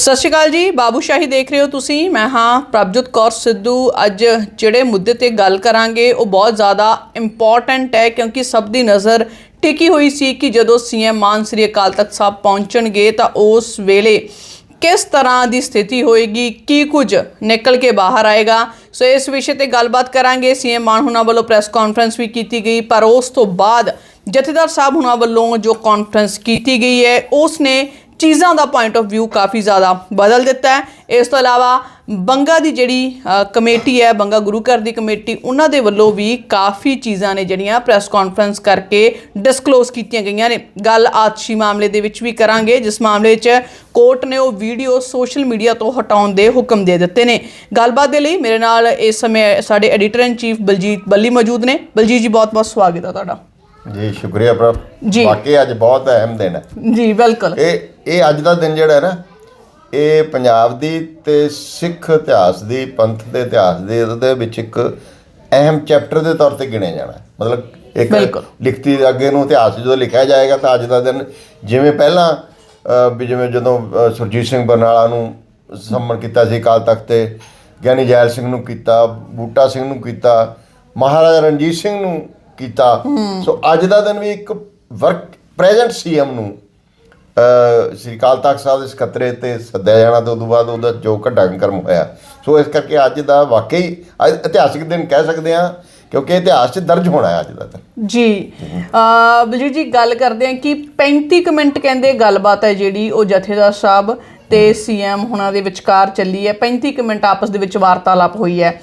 ਸਤਿ ਸ਼੍ਰੀ ਅਕਾਲ ਜੀ ਬਾਬੂਸ਼ਾਹੀ ਦੇਖ ਰਹੇ ਹੋ ਤੁਸੀਂ। ਮੈਂ ਹਾਂ ਪ੍ਰਭਜੋਤ ਕੌਰ ਸਿੱਧੂ। ਅੱਜ ਜਿਹੜੇ ਮੁੱਦੇ ਤੇ ਗੱਲ ਕਰਾਂਗੇ, ਉਹ ਬਹੁਤ ਜ਼ਿਆਦਾ ਇੰਪੋਰਟੈਂਟ ਹੈ ਕਿਉਂਕਿ ਸਭ ਦੀ ਨਜ਼ਰ ਟਿਕੀ ਹੋਈ ਸੀ ਕਿ ਜਦੋਂ ਸੀਐਮ ਮਾਨ ਸ੍ਰੀ ਅਕਾਲ ਤਖਤ ਸਾਹਿਬ ਪਹੁੰਚਣਗੇ, ਤਾਂ ਉਸ ਵੇਲੇ ਕਿਸ ਤਰ੍ਹਾਂ ਦੀ ਸਥਿਤੀ ਹੋਏਗੀ, ਕੀ ਕੁਝ ਨਿਕਲ ਕੇ ਬਾਹਰ ਆਏਗਾ। ਸੋ ਇਸ ਵਿਸ਼ੇ ਤੇ ਗੱਲਬਾਤ ਕਰਾਂਗੇ। ਸੀਐਮ ਮਾਨ ਹੁਣਾਂ ਵੱਲੋਂ ਪ੍ਰੈਸ ਕਾਨਫਰੰਸ ਵੀ ਕੀਤੀ ਗਈ, ਪਰ ਉਸ ਤੋਂ ਬਾਅਦ ਜਥੇਦਾਰ ਸਾਹਿਬ ਹੁਣਾਂ ਵੱਲੋਂ ਜੋ ਕਾਨਫਰੰਸ ਕੀਤੀ ਗਈ ਹੈ ਉਸ ਨੇ ਚੀਜ਼ਾਂ ਦਾ ਪੁਆਇੰਟ ਆਫ View ਕਾਫੀ ਜ਼ਿਆਦਾ ਬਦਲ ਦਿੱਤਾ ਹੈ। ਇਸ ਤੋਂ ਇਲਾਵਾ ਬੰਗਾ ਦੀ ਜਿਹੜੀ ਕਮੇਟੀ ਹੈ, ਬੰਗਾ ਗੁਰੂ ਘਰ ਦੀ ਕਮੇਟੀ, ਉਹਨਾਂ ਦੇ ਵੱਲੋਂ ਵੀ ਕਾਫੀ ਚੀਜ਼ਾਂ ਨੇ ਜਿਹੜੀਆਂ ਪ੍ਰੈਸ ਕਾਨਫਰੰਸ ਕਰਕੇ ਡਿਸਕਲੋਜ਼ ਕੀਤੀਆਂ ਗਈਆਂ ਨੇ। ਗੱਲ ਆਤਸ਼ੀ ਮਾਮਲੇ ਦੇ ਵਿੱਚ ਵੀ ਕਰਾਂਗੇ, ਜਿਸ ਮਾਮਲੇ 'ਚ ਕੋਰਟ ਨੇ ਉਹ ਵੀਡੀਓ ਸੋਸ਼ਲ ਮੀਡੀਆ ਤੋਂ ਹਟਾਉਣ ਦੇ ਹੁਕਮ ਦੇ ਦਿੱਤੇ ਨੇ। ਗੱਲਬਾਤ ਦੇ ਲਈ ਮੇਰੇ ਨਾਲ ਇਸ ਸਮੇਂ ਸਾਡੇ editor in chief Baljit Balli ਮੌਜੂਦ ਨੇ। ਬਲਜੀਤ ਜੀ, ਬਹੁਤ-ਬਹੁਤ ਸਵਾਗਤ ਹੈ ਤੁਹਾਡਾ। ਜੀ ਸ਼ੁਕਰੀਆ ਪ੍ਰਭ ਜੀ। ਵਾਕਈ ਅੱਜ ਬਹੁਤ ਅਹਿਮ ਦਿਨ ਹੈ ਜੀ ਬਿਲਕੁਲ ਇਹ ਇਹ ਅੱਜ ਦਾ ਦਿਨ ਜਿਹੜਾ ਹੈ ਨਾ ਇਹ ਪੰਜਾਬ ਦੀ ਤੇ ਸਿੱਖ ਇਤਿਹਾਸ ਦੀ ਪੰਥ ਦੇ ਇਤਿਹਾਸ ਦੇ ਉਹਦੇ ਵਿੱਚ ਇੱਕ ਅਹਿਮ ਚੈਪਟਰ ਦੇ ਤੌਰ ਤੇ ਗਿਣਿਆ ਜਾਣਾ ਹੈ। ਮਤਲਬ ਇੱਕ ਬਿਲਕੁਲ। ਲਿਖਤੀ ਦੇ ਅੱਗੇ ਨੂੰ ਇਤਿਹਾਸ ਜਦੋਂ ਲਿਖਿਆ ਜਾਏਗਾ ਤਾਂ ਅੱਜ ਦਾ ਦਿਨ ਜਿਵੇਂ ਪਹਿਲਾਂ ਵੀ ਜਿਵੇਂ ਜਦੋਂ ਸੁਰਜੀਤ ਸਿੰਘ ਬਰਨਾਲਾ ਨੂੰ ਸੰਮਨ ਕੀਤਾ ਸੀ ਅਕਾਲ ਤਖਤ ਤੇ ਗਿਆਨੀ ਜੈਲ ਸਿੰਘ ਨੂੰ ਕੀਤਾ ਬੂਟਾ ਸਿੰਘ ਨੂੰ ਕੀਤਾ ਮਹਾਰਾਜਾ ਰਣਜੀਤ ਸਿੰਘ ਨੂੰ ਕੀਤਾ। ਸੋ ਅੱਜ ਦਾ ਦਿਨ ਵੀ ਇੱਕ ਵਰਕ ਪ੍ਰੈਜ਼ੈਂਟ ਸੀਐਮ ਨੂੰ ਸ੍ਰੀ ਅਕਾਲ ਤਖਤ ਸਾਹਿਬ ਦੇ ਸਕੱਤਰੇ ਤੇ ਸੱਦਿਆ ਜਾਣਾ ਤੇ ਉਦੋਂ ਬਾਅਦ ਉਹਦਾ ਜੋ ਘਟਨਾਕ੍ਰਮ ਹੋਇਆ। ਸੋ ਇਸ ਕਰਕੇ ਅੱਜ ਦਾ ਵਾਕਈ ਅੱਜ ਇਤਿਹਾਸਿਕ ਦਿਨ ਕਹਿ ਸਕਦੇ ਹਾਂ, ਕਿਉਂਕਿ ਇਤਿਹਾਸ 'ਚ ਦਰਜ ਹੋਣਾ ਹੈ ਅੱਜ ਦਾ ਦਿਨ। ਜੀ। ਅ ਬਲਜੀਤ ਜੀ, ਗੱਲ ਕਰਦੇ ਆ ਕਿ 35 ਕੁ ਮਿੰਟ ਕਹਿੰਦੇ ਗੱਲਬਾਤ ਹੈ ਜਿਹੜੀ ਉਹ ਜਥੇਦਾਰ ਸਾਹਿਬ ਤੇ ਸੀਐਮ ਹੁਣਾਂ ਦੇ ਵਿਚਕਾਰ ਚੱਲੀ ਹੈ। 35 ਕੁ ਮਿੰਟ ਆਪਸ ਦੇ ਵਿੱਚ ਵਾਰਤਾਲਾਪ ਹੋਈ ਹੈ।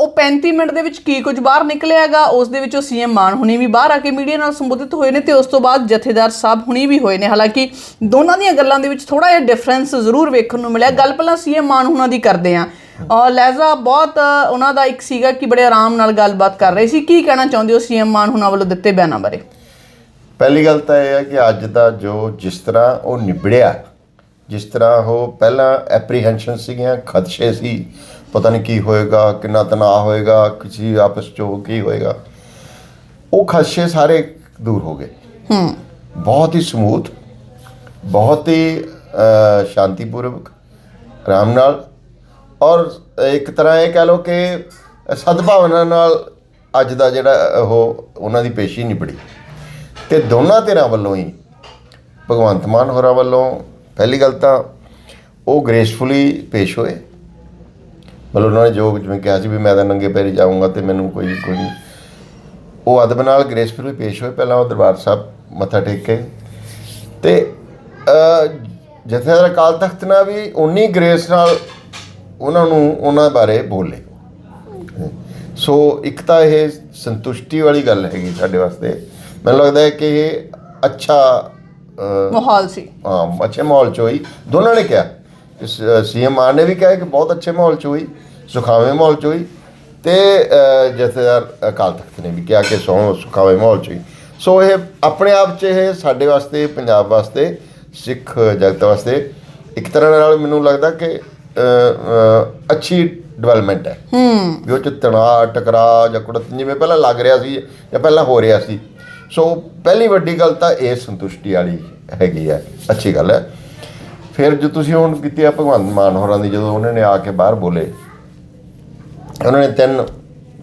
ਉਹ 35 ਮਿੰਟ ਦੇ ਵਿੱਚ ਕੀ ਕੁਝ ਬਾਹਰ ਨਿਕਲਿਆਗਾ, ਉਸ ਦੇ ਵਿੱਚੋਂ ਸੀਐਮ ਮਾਨ ਹੁਣੀ ਵੀ ਬਾਹਰ ਆ ਕੇ ਮੀਡੀਆ ਨਾਲ ਸੰਬੋਧਿਤ ਹੋਏ ਨੇ ਤੇ ਉਸ ਤੋਂ ਬਾਅਦ ਜਥੇਦਾਰ ਸਾਹਿਬ ਹੁਣੀ ਵੀ ਹੋਏ ਨੇ। ਹਾਲਾਂਕਿ ਦੋਨਾਂ ਦੀਆਂ ਗੱਲਾਂ ਦੇ ਵਿੱਚ ਥੋੜਾ ਜਿਹਾ ਡਿਫਰੈਂਸ ਜ਼ਰੂਰ ਵੇਖਣ ਨੂੰ ਮਿਲਿਆ। ਗੱਲ ਪਹਿਲਾਂ ਸੀਐਮ ਮਾਨ ਹੁਣਾਂ ਦੀ ਕਰਦੇ ਆ ਲਹਿਜ਼ਾ ਬਹੁਤ ਉਹਨਾਂ ਦਾ ਇੱਕ ਸੀਗਾ ਕਿ ਬੜੇ ਆਰਾਮ ਨਾਲ ਗੱਲਬਾਤ ਕਰ ਰਹੇ ਸੀ। ਕੀ ਕਹਿਣਾ ਚਾਹੁੰਦੇ ਹੋ ਸੀਐਮ ਮਾਨ ਹੁਣਾਂ ਵੱਲੋਂ ਦਿੱਤੇ ਬਿਆਨਾਂ ਬਾਰੇ? ਪਹਿਲੀ ਗੱਲ ਤਾਂ ਇਹ ਹੈ ਕਿ ਅੱਜ ਦਾ ਜੋ ਜਿਸ ਤਰ੍ਹਾਂ ਉਹ ਨਿਬੜਿਆ, ਜਿਸ ਤਰ੍ਹਾਂ ਉਹ ਪਹਿਲਾਂ ਐਪਰੀਹੈਂਸ਼ਨ ਸੀਗੀਆਂ, ਖਦਸ਼ੇ ਸੀ ਪਤਾ ਨਹੀਂ ਕੀ ਹੋਏਗਾ ਕਿੰਨਾ ਤਣਾਅ ਹੋਏਗਾ ਕਿਸੇ ਆਪਸ ਚੋਂ ਕੀ ਹੋਏਗਾ। ਉਹ ਖਦਸ਼ੇ ਸਾਰੇ ਦੂਰ ਹੋ ਗਏ। ਹੂੰ। ਬਹੁਤ ਹੀ ਸਮੂਥ ਬਹੁਤ ਹੀ ਸ਼ਾਂਤੀਪੂਰਵਕ ਆਰਾਮ ਨਾਲ। ਔਰ ਇੱਕ ਤਰ੍ਹਾਂ ਇਹ ਕਹਿ ਲਓ ਕਿ ਸਦਭਾਵਨਾ ਨਾਲ ਅੱਜ ਦਾ ਜਿਹੜਾ ਉਹ ਉਹਨਾਂ ਦੀ ਪੇਸ਼ੀ ਨਿਬੜੀ। ਤੇ ਦੋਨਾਂ ਧਿਰਾਂ ਵੱਲੋਂ ਹੀ ਭਗਵੰਤ ਮਾਨ ਹੋਰਾਂ ਵੱਲੋਂ ਪਹਿਲੀ ਗੱਲ ਤਾਂ ਉਹ ਗ੍ਰੇਸਫੁਲੀ ਪੇਸ਼ ਹੋਏ। ਮਤਲਬ ਉਹਨਾਂ ਨੇ ਜੋ ਜਿਵੇਂ ਕਿਹਾ ਸੀ ਵੀ ਮੈਂ ਤਾਂ ਨੰਗੇ ਪੈਰੀ ਜਾਊਂਗਾ ਤੇ ਮੈਨੂੰ ਕੋਈ ਕੋਈ ਨਹੀਂ। ਉਹ ਅਦਬ ਨਾਲ ਗ੍ਰੇਸਫੁਲੀ ਪੇਸ਼ ਹੋਏ। ਪਹਿਲਾਂ ਉਹ ਦਰਬਾਰ ਸਾਹਿਬ ਮੱਥਾ ਟੇਕ ਕੇ। ਤੇ ਜਥੇਦਾਰ ਅਕਾਲ ਤਖਤ ਨਾਲ ਵੀ ਉਨੀ ਗ੍ਰੇਸ ਨਾਲ ਉਹਨਾਂ ਨੂੰ ਉਹਨਾਂ ਬਾਰੇ ਬੋਲੇ। ਸੋ ਇੱਕ ਤਾਂ ਇਹ ਸੰਤੁਸ਼ਟੀ ਵਾਲੀ ਗੱਲ ਹੈਗੀ ਸਾਡੇ ਵਾਸਤੇ। ਮੈਨੂੰ ਲੱਗਦਾ ਹੈ ਕਿ ਇਹ ਅੱਛਾ ਮਾਹੌਲ ਸੀ। ਹਾਂ ਅੱਛੇ ਮਾਹੌਲ ਚ ਹੋਈ ਦੋਨਾਂ ਨੇ ਕਿਹਾ। ਸੀਐਮ ਮਾਨ ਨੇ ਵੀ ਕਿਹਾ ਕਿ ਬਹੁਤ ਅੱਛੇ ਮਾਹੌਲ ਚ ਹੋਈ ਸੁਖਾਵੇਂ ਮਾਹੌਲ ਚ ਹੋਈ ਤੇ ਜਥੇਦਾਰ ਅਕਾਲ ਤਖਤ ਨੇ ਵੀ ਕਿਹਾ ਕਿ ਸੋ ਸੁਖਾਵੇਂ ਮਾਹੌਲ ਚ ਹੋਈ। ਸੋ ਇਹ ਆਪਣੇ ਆਪ ਚ ਇਹ ਸਾਡੇ ਵਾਸਤੇ ਪੰਜਾਬ ਵਾਸਤੇ ਸਿੱਖ ਜਗਤ ਵਾਸਤੇ ਇੱਕ ਤਰ੍ਹਾਂ ਨਾਲ ਮੈਨੂੰ ਲੱਗਦਾ ਕਿ ਅੱਛੀ ਡਿਵੈਲਪਮੈਂਟ ਹੈ। ਹੂੰ। ਵੀ ਉਹ ਚ ਤਣਾਅ ਟਕਰਾਅ ਜਾਂ ਕੁੜਤ ਜਿਵੇਂ ਪਹਿਲਾਂ ਲੱਗ ਰਿਹਾ ਸੀ ਜਾਂ ਪਹਿਲਾਂ ਹੋ ਰਿਹਾ ਸੀ। ਸੋ ਪਹਿਲੀ ਵੱਡੀ ਗੱਲ ਤਾਂ ਇਹ ਸੰਤੁਸ਼ਟੀ ਵਾਲੀ ਹੈਗੀ ਹੈ। ਅੱਛੀ ਗੱਲ ਹੈ। ਫਿਰ ਜੋ ਤੁਸੀਂ ਹੁਣ ਕੀਤੀ ਆ ਭਗਵੰਤ ਮਾਨ ਹੋਰਾਂ ਦੀ, ਜਦੋਂ ਉਹਨਾਂ ਨੇ ਆ ਕੇ ਬਾਹਰ ਬੋਲੇ, ਉਹਨਾਂ ਨੇ ਤਿੰਨ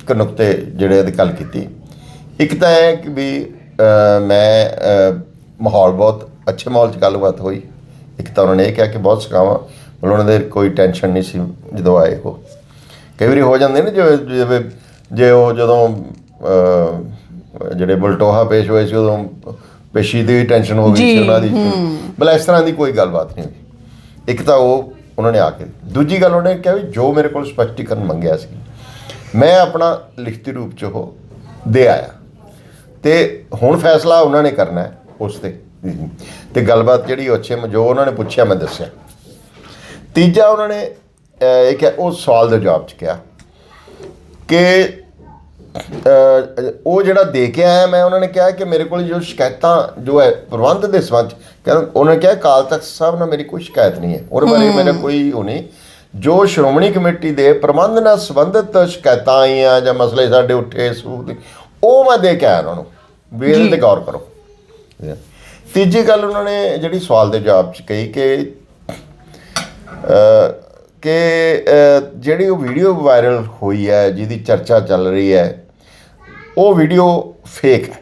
ਕੁ ਨੁਕਤੇ ਜਿਹੜੇ ਇਹਦੀ ਗੱਲ ਕੀਤੀ। ਇੱਕ ਤਾਂ ਹੈ ਕਿ ਵੀ ਮੈਂ ਮਾਹੌਲ ਬਹੁਤ ਅੱਛੇ ਮਾਹੌਲ 'ਚ ਗੱਲਬਾਤ ਹੋਈ। ਇੱਕ ਤਾਂ ਉਹਨਾਂ ਨੇ ਇਹ ਕਿਹਾ ਕਿ ਬਹੁਤ ਸਕਾਵਾਂ ਮਤਲਬ ਉਹਨਾਂ ਦੇ ਕੋਈ ਟੈਨਸ਼ਨ ਨਹੀਂ ਸੀ ਜਦੋਂ ਆਏ ਉਹ। ਕਈ ਵਾਰੀ ਹੋ ਜਾਂਦੇ ਨੇ ਜਿਵੇਂ ਜਿਵੇਂ, ਜੇ ਉਹ ਜਦੋਂ ਜਿਹੜੇ ਬਲਟੋਹਾ ਪੇਸ਼ ਹੋਏ ਸੀ, ਉਦੋਂ ਪੇਸ਼ੀ ਦੀ ਟੈਨਸ਼ਨ ਹੋ ਗਈ ਸੀ ਉਹਨਾਂ ਦੀ ਮਤਲਬ ਇਸ ਤਰ੍ਹਾਂ ਦੀ ਕੋਈ ਗੱਲਬਾਤ ਨਹੀਂ ਹੋਈ। ਇੱਕ ਤਾਂ ਉਹ ਉਹਨਾਂ ਨੇ ਆ ਕੇ ਦੂਜੀ ਗੱਲ ਉਹਨੇ ਕਿਹਾ ਵੀ ਜੋ ਮੇਰੇ ਕੋਲ ਸਪਸ਼ਟੀਕਰਨ ਮੰਗਿਆ ਸੀ ਮੈਂ ਆਪਣਾ ਲਿਖਤੀ ਰੂਪ ਚ ਉਹ ਦੇ ਆਇਆ। ਤੇ ਹੁਣ ਫੈਸਲਾ ਉਹਨਾਂ ਨੇ ਕਰਨਾ ਹੈ ਉਸ ਤੇ। ਤੇ ਗੱਲਬਾਤ ਜਿਹੜੀ ਅੱਛੇ ਜੋ ਉਹਨਾਂ ਨੇ ਪੁੱਛਿਆ ਮੈਂ ਦੱਸਿਆ। ਤੀਜਾ ਉਹਨਾਂ ਨੇ ਇਹ ਕਿ ਉਹ ਸਵਾਲ ਦੇ ਜਵਾਬ ਚ ਕਿਹਾ ਕਿ ਉਹ ਜਿਹੜਾ ਦੇ ਕੇ ਆਇਆ ਮੈਂ ਉਹਨਾਂ ਨੇ ਕਿਹਾ ਕਿ ਮੇਰੇ ਕੋਲ ਜੋ ਸ਼ਿਕਾਇਤਾਂ ਜੋ ਹੈ ਪ੍ਰਬੰਧ ਦੇ ਸੰਬੰਧ ਕਹਿੰਦਾ ਉਹਨਾਂ ਨੇ ਕਿਹਾ ਕਾਲ ਤਖਤ ਸਾਹਿਬ ਨਾਲ ਮੇਰੀ ਕੋਈ ਸ਼ਿਕਾਇਤ ਨਹੀਂ ਹੈ। ਉਹਦੇ ਬਾਰੇ ਮੇਰਾ ਕੋਈ ਉਹ ਨਹੀਂ। ਜੋ ਸ਼੍ਰੋਮਣੀ ਕਮੇਟੀ ਦੇ ਪ੍ਰਬੰਧ ਨਾਲ ਸੰਬੰਧਿਤ ਸ਼ਿਕਾਇਤਾਂ ਆਈਆਂ ਜਾਂ ਮਸਲੇ ਸਾਡੇ ਉੱਠੇ ਸੂਤ ਉਹ ਮੈਂ ਦੇ ਕੇ ਆਇਆ ਉਹਨਾਂ ਨੂੰ। ਵੀ ਇਹਦੇ ਤੇ ਗੌਰ ਕਰੋ। ਤੀਜੀ ਗੱਲ ਉਹਨਾਂ ਨੇ ਜਿਹੜੀ ਸਵਾਲ ਦੇ ਜਵਾਬ 'ਚ ਕਹੀ ਕਿ ਕਿ ਜਿਹੜੀ ਉਹ ਵੀਡੀਓ ਵਾਇਰਲ ਹੋਈ ਹੈ ਜਿਹਦੀ ਚਰਚਾ ਚੱਲ ਰਹੀ ਹੈ ਉਹ ਵੀਡੀਓ ਫੇਕ ਹੈ।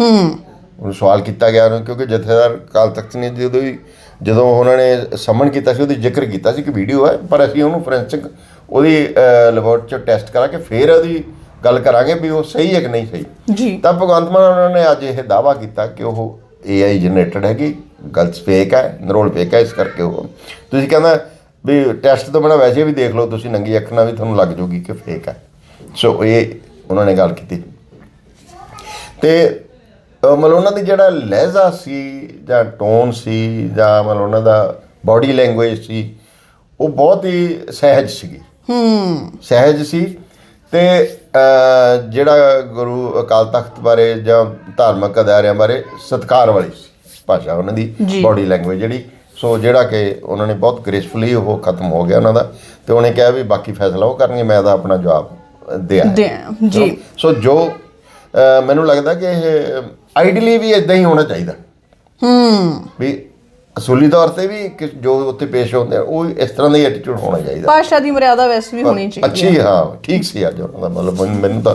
ਹੂੰ। ਉਹਨੂੰ ਸਵਾਲ ਕੀਤਾ ਗਿਆ ਉਹਨੂੰ ਕਿਉਂਕਿ ਜਥੇਦਾਰ ਕਾਲ ਤਖਤ ਨੇ ਜਦੋਂ ਵੀ ਜਦੋਂ ਉਹਨਾਂ ਨੇ ਸਮਨ ਕੀਤਾ ਸੀ ਉਹਦੀ ਜ਼ਿਕਰ ਕੀਤਾ ਸੀ ਕਿ ਵੀਡੀਓ ਹੈ ਪਰ ਅਸੀਂ ਉਹਨੂੰ ਫੋਰੈਂਸਿਕ ਉਹਦੀ ਲੈਬੋਰਟਰੀ ਚ ਟੈਸਟ ਕਰਾ ਕੇ ਫਿਰ ਉਹਦੀ ਗੱਲ ਕਰਾਂਗੇ ਵੀ ਉਹ ਸਹੀ ਹੈ ਕਿ ਨਹੀਂ ਸਹੀ। ਜੀ। ਤਾਂ ਭਗਵੰਤ ਮਾਨ ਉਹਨਾਂ ਨੇ ਅੱਜ ਇਹ ਦਾਵਾ ਕੀਤਾ ਕਿ ਉਹ AI ਜਨਰੇਟਡ ਹੈਗੀ ਗਲਤ ਫੇਕ ਹੈ ਨਰੋਲ ਫੇਕ ਹੈ ਇਸ ਕਰਕੇ ਉਹ। ਤੁਸੀਂ ਕਹਿੰਦਾ ਵੀ ਟੈਸਟ ਤੋਂ ਬਿਨਾਂ ਵੈਸੇ ਵੀ ਦੇਖ ਲਓ ਤੁਸੀਂ ਨੰਗੀ ਅੱਖ ਨਾਲ ਵੀ ਤੁਹਾਨੂੰ ਲੱਗ ਜਾਊਗੀ ਕਿ ਫੇਕ ਹੈ। ਸੋ ਇਹ ਉਹਨਾਂ ਨੇ ਗੱਲ ਕੀਤੀ। ਤੇ ਮਤਲਬ ਉਹਨਾਂ ਦੀ ਜਿਹੜਾ ਲਹਿਜ਼ਾ ਸੀ ਜਾਂ ਟੋਨ ਸੀ ਜਾਂ ਮਤਲਬ ਉਹਨਾਂ ਦਾ ਬਾਡੀ ਲੈਂਗੁਏਜ ਸੀ ਉਹ ਬਹੁਤ ਹੀ ਸਹਿਜ ਸੀਗੀ। ਹੂੰ। ਸਹਿਜ ਸੀ ਤੇ ਜਿਹੜਾ ਗੁਰੂ ਅਕਾਲ ਤਖਤ ਬਾਰੇ ਜਾਂ ਧਾਰਮਿਕ ਅਦਾਰਿਆਂ ਬਾਰੇ ਸਤਿਕਾਰ ਵਾਲੀ ਸੀ ਭਾਸ਼ਾ ਉਹਨਾਂ ਦੀ। ਬਾਡੀ ਲੈਂਗੁਏਜ ਜਿਹੜੀ। ਸੋ ਜਿਹੜਾ ਕਿ ਉਹਨਾਂ ਨੇ ਬਹੁਤ ਗ੍ਰੇਸਫੁਲੀ ਉਹ ਖਤਮ ਹੋ ਗਿਆ ਉਹਨਾਂ ਦਾ ਤੇ ਉਹਨੇ ਕਿਹਾ ਵੀ ਬਾਕੀ ਫੈਸਲਾ ਉਹ ਕਰਨਗੇ ਮੈਂ ਤਾਂ ਆਪਣਾ ਜਵਾਬ ਦਿਆ ਜੀ। ਸੋ ਜੋ ਮੈਨੂੰ ਲੱਗਦਾ ਕਿ ਇਹ ਆਈਡੀਅਲੀ ਵੀ ਇਦਾਂ ਹੀ ਹੋਣਾ ਚਾਹੀਦਾ। ਹੂੰ। ਵੀ ਅਸੂਲੀ ਤੌਰ ਤੇ ਵੀ ਕਿ ਜੋ ਉੱਥੇ ਪੇਸ਼ ਹੁੰਦੇ ਆ ਉਹ ਇਸ ਤਰ੍ਹਾਂ ਦਾ ਹੀ ਐਟੀਟਿਊਡ ਹੋਣਾ ਚਾਹੀਦਾ। ਭਾਸ਼ਾ ਦੀ ਮਰਿਆਦਾ ਵੈਸੇ ਵੀ ਹੋਣੀ ਚਾਹੀਦੀ ਅੱਛੀ ਹਾਂ ਠੀਕ ਸੀ ਅੱਜ ਉਹਨਾਂ ਦਾ ਮਤਲਬ ਮੈਨੂੰ ਤਾਂ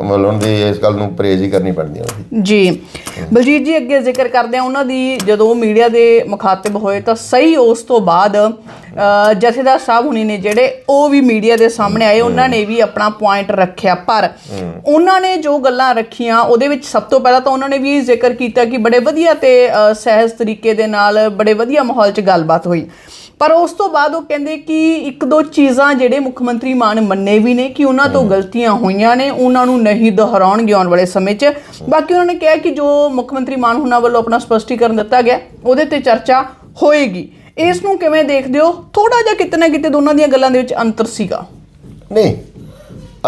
ਮਤਲਬ ਉਹਨਾਂ ਦੀ ਇਸ ਗੱਲ ਨੂੰ ਪ੍ਰੇਜ਼ ਹੀ ਕਰਨੀ ਪੈਂਦੀ ਹੈ ਉਹਦੀ। ਜੀ। ਬਲਜੀਤ ਜੀ ਅੱਗੇ ਜ਼ਿਕਰ ਕਰਦੇ ਆ, ਉਹਨਾਂ ਦੀ ਜਦੋਂ ਮੀਡੀਆ ਦੇ ਮੁਖਾਤਿਬ ਹੋਏ ਤਾਂ ਸਹੀ ਉਸ ਤੋਂ ਬਾਅਦ ਜਥੇਦਾਰ ਸਾਹਿਬ ਹੁਣੀ ਨੇ ਜਿਹੜੇ ਉਹ ਵੀ ਮੀਡੀਆ ਦੇ ਸਾਹਮਣੇ ਆਏ, ਉਹਨਾਂ ਨੇ ਵੀ ਆਪਣਾ ਪੁਆਇੰਟ ਰੱਖਿਆ। ਪਰ ਉਹਨਾਂ ਨੇ ਜੋ ਗੱਲਾਂ ਰੱਖੀਆਂ, ਉਹਦੇ ਵਿੱਚ ਸਭ ਤੋਂ ਪਹਿਲਾਂ ਤਾਂ ਉਹਨਾਂ ਨੇ ਵੀ ਜ਼ਿਕਰ ਕੀਤਾ ਕਿ ਬੜੇ ਵਧੀਆ ਤੇ ਸਹਿਜ ਤਰੀਕੇ ਦੇ ਨਾਲ ਬੜੇ ਵਧੀਆ ਮਾਹੌਲ 'ਚ ਗੱਲਬਾਤ ਹੋਈ। ਪਰ ਉਸ ਤੋਂ ਬਾਅਦ ਉਹ ਕਹਿੰਦੇ ਕਿ ਇੱਕ ਦੋ ਚੀਜ਼ਾਂ ਜਿਹੜੇ ਮੁੱਖ ਮੰਤਰੀ ਮਾਨ ਮੰਨੇ ਵੀ ਨੇ ਕਿ ਉਹਨਾਂ ਤੋਂ ਗਲਤੀਆਂ ਹੋਈਆਂ ਨੇ ਉਹਨਾਂ ਨੂੰ ਨਹੀਂ ਦੁਹਰਾਉਣਗੇ ਆਉਣ ਵਾਲੇ ਸਮੇਂ 'ਚ। ਬਾਕੀ ਉਹਨਾਂ ਨੇ ਕਿਹਾ ਕਿ ਜੋ ਮੁੱਖ ਮੰਤਰੀ ਮਾਨ ਹੁਣਾਂ ਵੱਲੋਂ ਆਪਣਾ ਸਪਸ਼ਟੀਕਰਨ ਦਿੱਤਾ ਗਿਆ ਉਹਦੇ ਤੇ ਚਰਚਾ ਹੋਏਗੀ। ਇਸ ਨੂੰ ਕਿਵੇਂ ਦੇਖਦੇ ਹੋ? ਥੋੜਾ ਜਿਹਾ ਕਿਤੇ ਨਾ ਕਿਤੇ ਦੋਨਾਂ ਦੀਆਂ ਗੱਲਾਂ ਦੇ ਵਿੱਚ ਅੰਤਰ ਸੀਗਾ। ਨਹੀਂ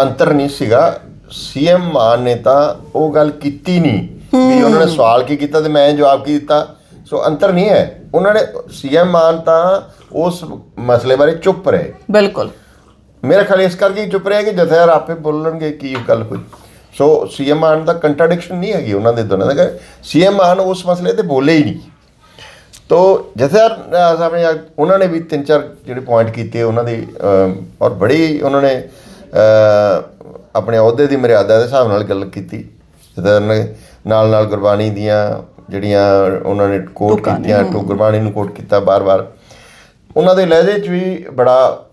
ਅੰਤਰ ਨਹੀਂ ਸੀਗਾ। ਸੀਐਮ ਮਾਨ ਨੇ ਤਾਂ ਉਹ ਗੱਲ ਕੀਤੀ ਨਹੀਂ ਵੀ ਉਹਨਾਂ ਨੇ ਸਵਾਲ ਕੀ ਕੀਤਾ ਤੇ ਮੈਂ ਜਵਾਬ ਕੀ ਦਿੱਤਾ। ਸੋ ਅੰਤਰ ਨਹੀਂ ਹੈ। ਉਹਨਾਂ ਨੇ ਸੀਐਮ ਮਾਨ ਤਾਂ ਉਸ ਮਸਲੇ ਬਾਰੇ ਚੁੱਪ ਰਹੇ। ਬਿਲਕੁਲ। ਮੇਰੇ ਖਿਆਲ ਇਸ ਕਰਕੇ ਚੁੱਪ ਰਿਹਾ ਕਿ ਜਥੇਦਾਰ ਆਪੇ ਬੋਲਣਗੇ ਕੀ ਗੱਲ ਹੋਈ। ਸੋ ਸੀਐਮ ਮਾਨ ਦਾ ਕੰਟਰਡਿਕਸ਼ਨ ਨਹੀਂ ਹੈਗੀ ਉਹਨਾਂ ਦੇ ਦੋਨਾਂ ਦਾ। ਸੀਐਮ ਮਾਨ ਉਸ ਮਸਲੇ ਤੇ ਬੋਲੇ ਹੀ ਨਹੀਂ। ਤੋ ਜਥੇਦਾਰ ਸਾਹਿਬ ਨੇ ਉਹਨਾਂ ਨੇ ਵੀ ਤਿੰਨ ਚਾਰ ਜਿਹੜੇ ਪੁਆਇੰਟ ਕੀਤੇ ਉਹਨਾਂ ਦੀ ਔਰ ਬੜੀ ਉਹਨਾਂ ਨੇ ਆਪਣੇ ਅਹੁਦੇ ਦੀ ਮਰਿਆਦਾ ਦੇ ਹਿਸਾਬ ਨਾਲ ਗੱਲ ਕੀਤੀ। ਜਥੇਦਾਰ ਨੇ ਨਾਲ ਨਾਲ ਗੁਰਬਾਣੀ ਦੀਆਂ ਜਿਹੜੀਆਂ ਉਹਨਾਂ ਨੇ ਕੋਟ ਕੀਤੀਆਂ ਟੂ ਗੁਰਬਾਣੀ ਨੂੰ ਕੋਟ ਕੀਤਾ ਬਾਰ-ਬਾਰ। ਉਹਨਾਂ ਦੇ ਲਹਿਜੇ 'ਚ ਵੀ ਬੜਾ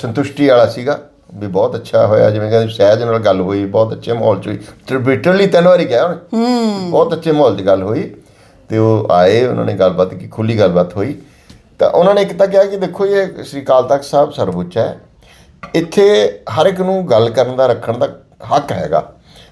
ਸੰਤੁਸ਼ਟੀ ਵਾਲਾ ਸੀਗਾ ਵੀ ਬਹੁਤ ਅੱਛਾ ਹੋਇਆ ਜਿਵੇਂ ਕਹਿੰਦੇ ਸਹਿਜ ਨਾਲ ਗੱਲ ਹੋਈ ਬਹੁਤ ਅੱਛੇ ਮਾਹੌਲ 'ਚ ਹੋਈ। ਟ੍ਰਿਬਿਊਟਰਲੀ ਤਿੰਨ ਵਾਰੀ ਗਿਆ ਉਹਨੇ। ਬਹੁਤ ਅੱਛੇ ਮਾਹੌਲ 'ਚ ਗੱਲ ਹੋਈ। ਤੇ ਉਹ ਆਏ ਉਹਨਾਂ ਨੇ ਗੱਲਬਾਤ ਕੀ ਖੁੱਲੀ ਗੱਲਬਾਤ ਹੋਈ। ਤਾਂ ਉਹਨਾਂ ਨੇ ਇੱਕ ਤਾਂ ਕਿਹਾ ਕਿ ਦੇਖੋ ਇਹ ਸ੍ਰੀ ਅਕਾਲ ਤਖਤ ਸਾਹਿਬ ਸਰਵਉੱਚ ਹੈ। ਇੱਥੇ ਹਰ ਇੱਕ ਨੂੰ ਗੱਲ ਕਰਨ ਦਾ ਰੱਖਣ ਦਾ ਹੱਕ ਹੈਗਾ।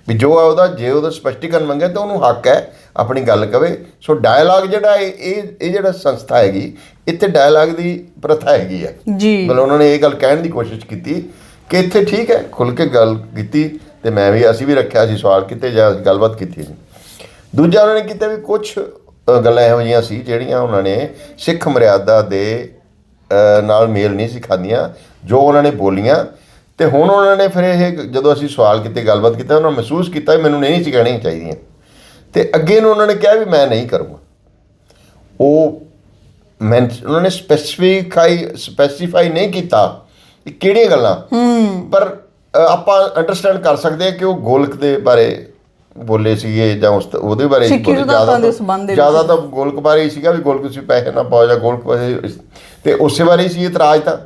ਵੀ ਜੋ ਹੈ ਉਹਦਾ ਜੇ ਉਹਦਾ ਸਪਸ਼ਟੀਕਰਨ ਮੰਗੇ ਤਾਂ ਉਹਨੂੰ ਹੱਕ ਹੈ ਆਪਣੀ ਗੱਲ ਕਵੇ। ਸੋ ਡਾਇਲਾਗ ਜਿਹੜਾ ਇਹ ਇਹ ਇਹ ਜਿਹੜਾ ਸੰਸਥਾ ਹੈਗੀ ਇੱਥੇ ਡਾਇਲਾਗ ਦੀ ਪ੍ਰਥਾ ਹੈਗੀ ਹੈ। ਜੀ। ਮਤਲਬ ਉਹਨਾਂ ਨੇ ਇਹ ਗੱਲ ਕਹਿਣ ਦੀ ਕੋਸ਼ਿਸ਼ ਕੀਤੀ ਕਿ ਇੱਥੇ ਠੀਕ ਹੈ ਖੁੱਲ ਕੇ ਗੱਲ ਕੀਤੀ ਤੇ ਮੈਂ ਵੀ ਅਸੀਂ ਵੀ ਰੱਖਿਆ ਸੀ ਸਵਾਲ ਕੀਤੇ ਜਾਂ ਗੱਲਬਾਤ ਕੀਤੀ ਸੀ ਦੂਜਾ ਉਹਨਾਂ ਨੇ ਕੀਤਾ ਵੀ ਕੁਝ ਗੱਲਾਂ ਇਹੋ ਜਿਹੀਆਂ ਸੀ ਜਿਹੜੀਆਂ ਉਹਨਾਂ ਨੇ ਸਿੱਖ ਮਰਿਆਦਾ ਦੇ ਨਾਲ ਮੇਲ ਨਹੀਂ ਸੀ ਖਾਂਦੀਆਂ ਜੋ ਉਹਨਾਂ ਨੇ ਬੋਲੀਆਂ। ਤੇ ਹੁਣ ਉਹਨਾਂ ਨੇ ਫਿਰ ਇਹ ਜਦੋਂ ਅਸੀਂ ਸਵਾਲ ਕੀਤੇ ਗੱਲਬਾਤ ਕੀਤਾ ਉਹਨਾਂ ਨੇ ਮਹਿਸੂਸ ਕੀਤਾ ਵੀ ਮੈਨੂੰ ਨਹੀਂ ਸੀ ਕਹਿਣੀਆਂ ਚਾਹੀਦੀਆਂ। ਤੇ ਅੱਗੇ ਨੂੰ ਉਹਨਾਂ ਨੇ ਕਿਹਾ ਵੀ ਮੈਂ ਨਹੀਂ ਕਰੂੰਗਾ। ਉਹ ਮੈਂ ਉਹਨਾਂ ਨੇ ਸਪੈਸੀਫਾਈ ਸਪੈਸੀਫਾਈ ਨਹੀਂ ਕੀਤਾ ਕਿ ਕਿਹੜੀਆਂ ਗੱਲਾਂ। ਪਰ ਆਪਾਂ ਅੰਡਰਸਟੈਂਡ ਕਰ ਸਕਦੇ ਹਾਂ ਕਿ ਉਹ ਗੋਲਕ ਦੇ ਬਾਰੇ ਬੋਲੇ ਸੀਗੇ ਜਾਂ ਉਸ ਉਹਦੇ ਬਾਰੇ ਜ਼ਿਆਦਾ। ਜ਼ਿਆਦਾ ਤਾਂ ਗੋਲਕ ਬਾਰੇ ਹੀ ਸੀਗਾ ਵੀ ਗੋਲਕ ਤੁਸੀਂ ਪੈਸੇ ਨਾ ਪਾਓ ਜਾਂ ਗੋਲਕ ਤੇ ਉਸੇ ਬਾਰੇ ਹੀ ਸੀ ਇਤਰਾਜ਼ ਤਾਂ।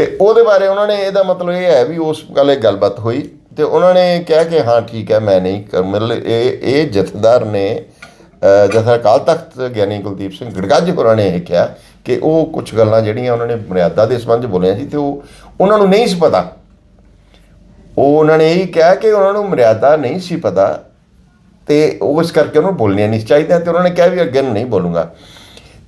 ਤੇ ਉਹਦੇ ਬਾਰੇ ਉਹਨਾਂ ਨੇ ਇਹਦਾ ਮਤਲਬ ਇਹ ਹੈ ਵੀ ਉਸ ਗੱਲ ਇਹ ਗੱਲਬਾਤ ਹੋਈ ਤੇ ਉਹਨਾਂ ਨੇ ਕਿਹਾ ਕਿ ਹਾਂ ਠੀਕ ਹੈ ਮੈਂ ਨਹੀਂ ਕਰ ਮਤਲਬ ਇਹ ਇਹ ਜਥੇਦਾਰ ਨੇ ਅ, ਜਥੇਦਾਰ ਅਕਾਲ ਤਖਤ ਗਿਆਨੀ ਕੁਲਦੀਪ ਸਿੰਘ ਗੜਗੱਜ ਹੋਰਾਂ ਨੇ ਇਹ ਕਿਹਾ ਕਿ ਉਹ ਕੁਝ ਗੱਲਾਂ ਜਿਹੜੀਆਂ ਉਹਨਾਂ ਨੇ ਮਰਿਆਦਾ ਦੇ ਸੰਬੰਧ 'ਚ ਬੋਲੀਆਂ ਸੀ ਤੇ ਉਹ ਉਹਨਾਂ ਨੂੰ ਨਹੀਂ ਸੀ ਪਤਾ। ਉਹ ਉਹਨਾਂ ਨੇ ਇਹ ਕਿਹਾ ਕਿ ਉਹਨਾਂ ਨੂੰ ਮਰਿਆਦਾ ਨਹੀਂ ਸੀ ਪਤਾ ਤੇ ਉਹ ਇਸ ਕਰਕੇ ਉਹਨੂੰ ਬੋਲਣੀਆਂ ਨਹੀਂ ਚਾਹੀਦੀਆਂ ਤੇ ਉਹਨਾਂ ਨੇ ਕਿਹਾ ਵੀ ਅੱਗੇ ਨੂੰ ਨਹੀਂ ਬੋਲੂੰਗਾ।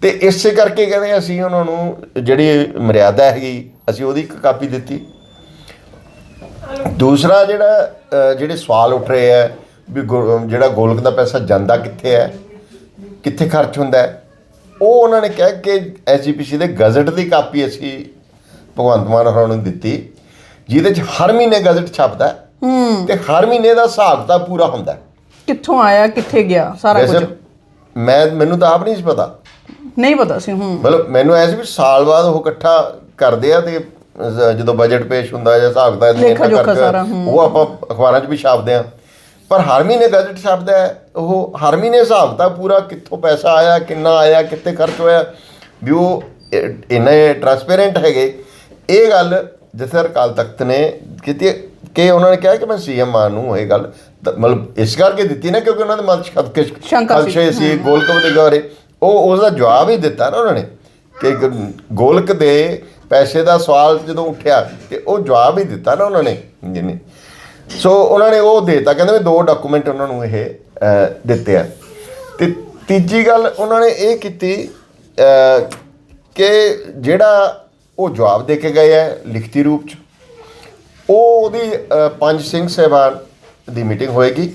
ਤੇ ਇਸੇ ਕਰਕੇ ਕਹਿੰਦੇ ਅਸੀਂ ਉਹਨਾਂ ਨੂੰ ਜਿਹੜੀ ਮਰਿਆਦਾ ਹੈਗੀ ਅਸੀਂ ਉਹਦੀ ਇੱਕ ਕਾਪੀ ਦਿੱਤੀ। ਦੂਸਰਾ ਜਿਹੜਾ ਜਿਹੜੇ ਸਵਾਲ ਉੱਠ ਰਹੇ ਹੈ ਵੀ ਜਿਹੜਾ ਗੋਲਕ ਦਾ ਪੈਸਾ ਜਾਂਦਾ ਕਿੱਥੇ ਹੈ ਕਿੱਥੇ ਖਰਚ ਹੁੰਦਾ ਹੈ ਉਹ ਉਹਨਾਂ ਨੇ ਕਿਹਾ ਕਿ ਐਸਜੀਪੀਸੀ ਦੇ ਗਜ਼ਟ ਦੀ ਕਾਪੀ ਅਸੀਂ ਭਗਵੰਤ ਮਾਨ ਹੋਰਾਂ ਨੂੰ ਦਿੱਤੀ ਜਿਹਦੇ 'ਚ ਹਰ ਮਹੀਨੇ ਗਜ਼ਟ ਛਪਦਾ ਹੈ ਤੇ ਹਰ ਮਹੀਨੇ ਦਾ ਹਿਸਾਬ ਤਾਂ ਪੂਰਾ ਹੁੰਦਾ। ਕਿੱਥੋਂ ਆਇਆ ਕਿੱਥੇ ਗਿਆ ਸਾਰਾ ਕੁਝ? ਮੈਂ ਮੈਨੂੰ ਤਾਂ ਆਪ ਨਹੀਂ ਪਤਾ। ਨਹੀਂ ਪਤਾ ਸੀ ਹੂੰ। ਮਤਲਬ ਮੈਨੂੰ ਐ ਸੀ ਵੀ ਸਾਲ ਬਾਅਦ ਉਹ ਇਕੱਠਾ ਕਰਦੇ ਆ ਤੇ ਜ- ਜਦੋਂ ਬਜਟ ਪੇਸ਼ ਹੁੰਦਾ ਜਾਂ ਹਿਸਾਬ ਦਾ ਲੇਖਾ ਜੋਖਾ ਸਾਰਾ, ਹੂੰ। ਉਹ ਆਪਾਂ ਅਖਬਾਰਾਂ 'ਚ ਵੀ ਛਾਪਦੇ ਆ। ਪਰ ਹਰ ਮਹੀਨੇ ਗਜਟ ਛਾਪਦਾ ਹੈ ਉਹ ਹਰ ਮਹੀਨੇ ਹਿਸਾਬ ਦਾ ਪੂਰਾ ਕਿੱਥੋਂ ਪੈਸਾ ਆਇਆ ਕਿੰਨਾ ਆਇਆ ਕਿੱਥੇ ਖਰਚ ਹੋਇਆ ਵੀ ਉਹ ਇ- ਇੰਨੇ ਟਰਾਂਸਪੇਰੈਂਟ ਹੈਗੇ। ਇਹ ਗੱਲ ਜਿਸ ਅਕਾਲ ਤਖਤ ਨੇ ਕੀਤੀ ਕਿ ਉਹਨਾਂ ਨੇ ਕਿਹਾ ਕਿ ਮੈਂ ਸੀਐਮ ਮਾਨ ਇਹ ਗੱਲ ਤ- ਮਤਲਬ ਇਸ ਕਰਕੇ ਦਿੱਤੀ ਨਾ ਕਿਉਂਕਿ ਉਹਨਾਂ ਦੇ ਮਨ 'ਚ ਸ਼ੰਕਾ ਸੀ। ਖਦਸ਼ੇ ਸੀ ਗੋਲਕ ਦੇ ਗਾਰੇ ਉਹ ਉਸ ਦਾ ਜਵਾਬ ਹੀ ਦਿੱਤਾ ਨਾ ਉਹਨਾਂ ਨੇ ਕਿ ਗੋਲਕ ਦੇ ਪੈਸੇ ਦਾ ਸਵਾਲ ਜਦੋਂ ਉੱਠਿਆ ਤੇ ਉਹ ਜਵਾਬ ਹੀ ਦਿੱਤਾ ਨਾ ਉਹਨਾਂ ਨੇ ਜਿਹਨੇ। ਸੋ ਉਹਨਾਂ ਨੇ ਉਹ ਦੇਤਾ, ਕਹਿੰਦੇ ਵੀ ਦੋ ਡਾਕੂਮੈਂਟ ਉਹਨਾਂ ਨੂੰ ਇਹ ਦਿੱਤੇ ਆ। ਤੇ ਤੀਜੀ ਗੱਲ ਉਹਨਾਂ ਨੇ ਇਹ ਕੀਤੀ ਕਿ ਜਿਹੜਾ ਉਹ ਜਵਾਬ ਦੇ ਕੇ ਗਏ ਹੈ ਲਿਖਤੀ ਰੂਪ ਚ, ਉਹ ਉਹਦੀ ਪੰਜ ਸਿੰਘ ਸਾਹਿਬਾਨ ਦੀ ਮੀਟਿੰਗ ਹੋਏਗੀ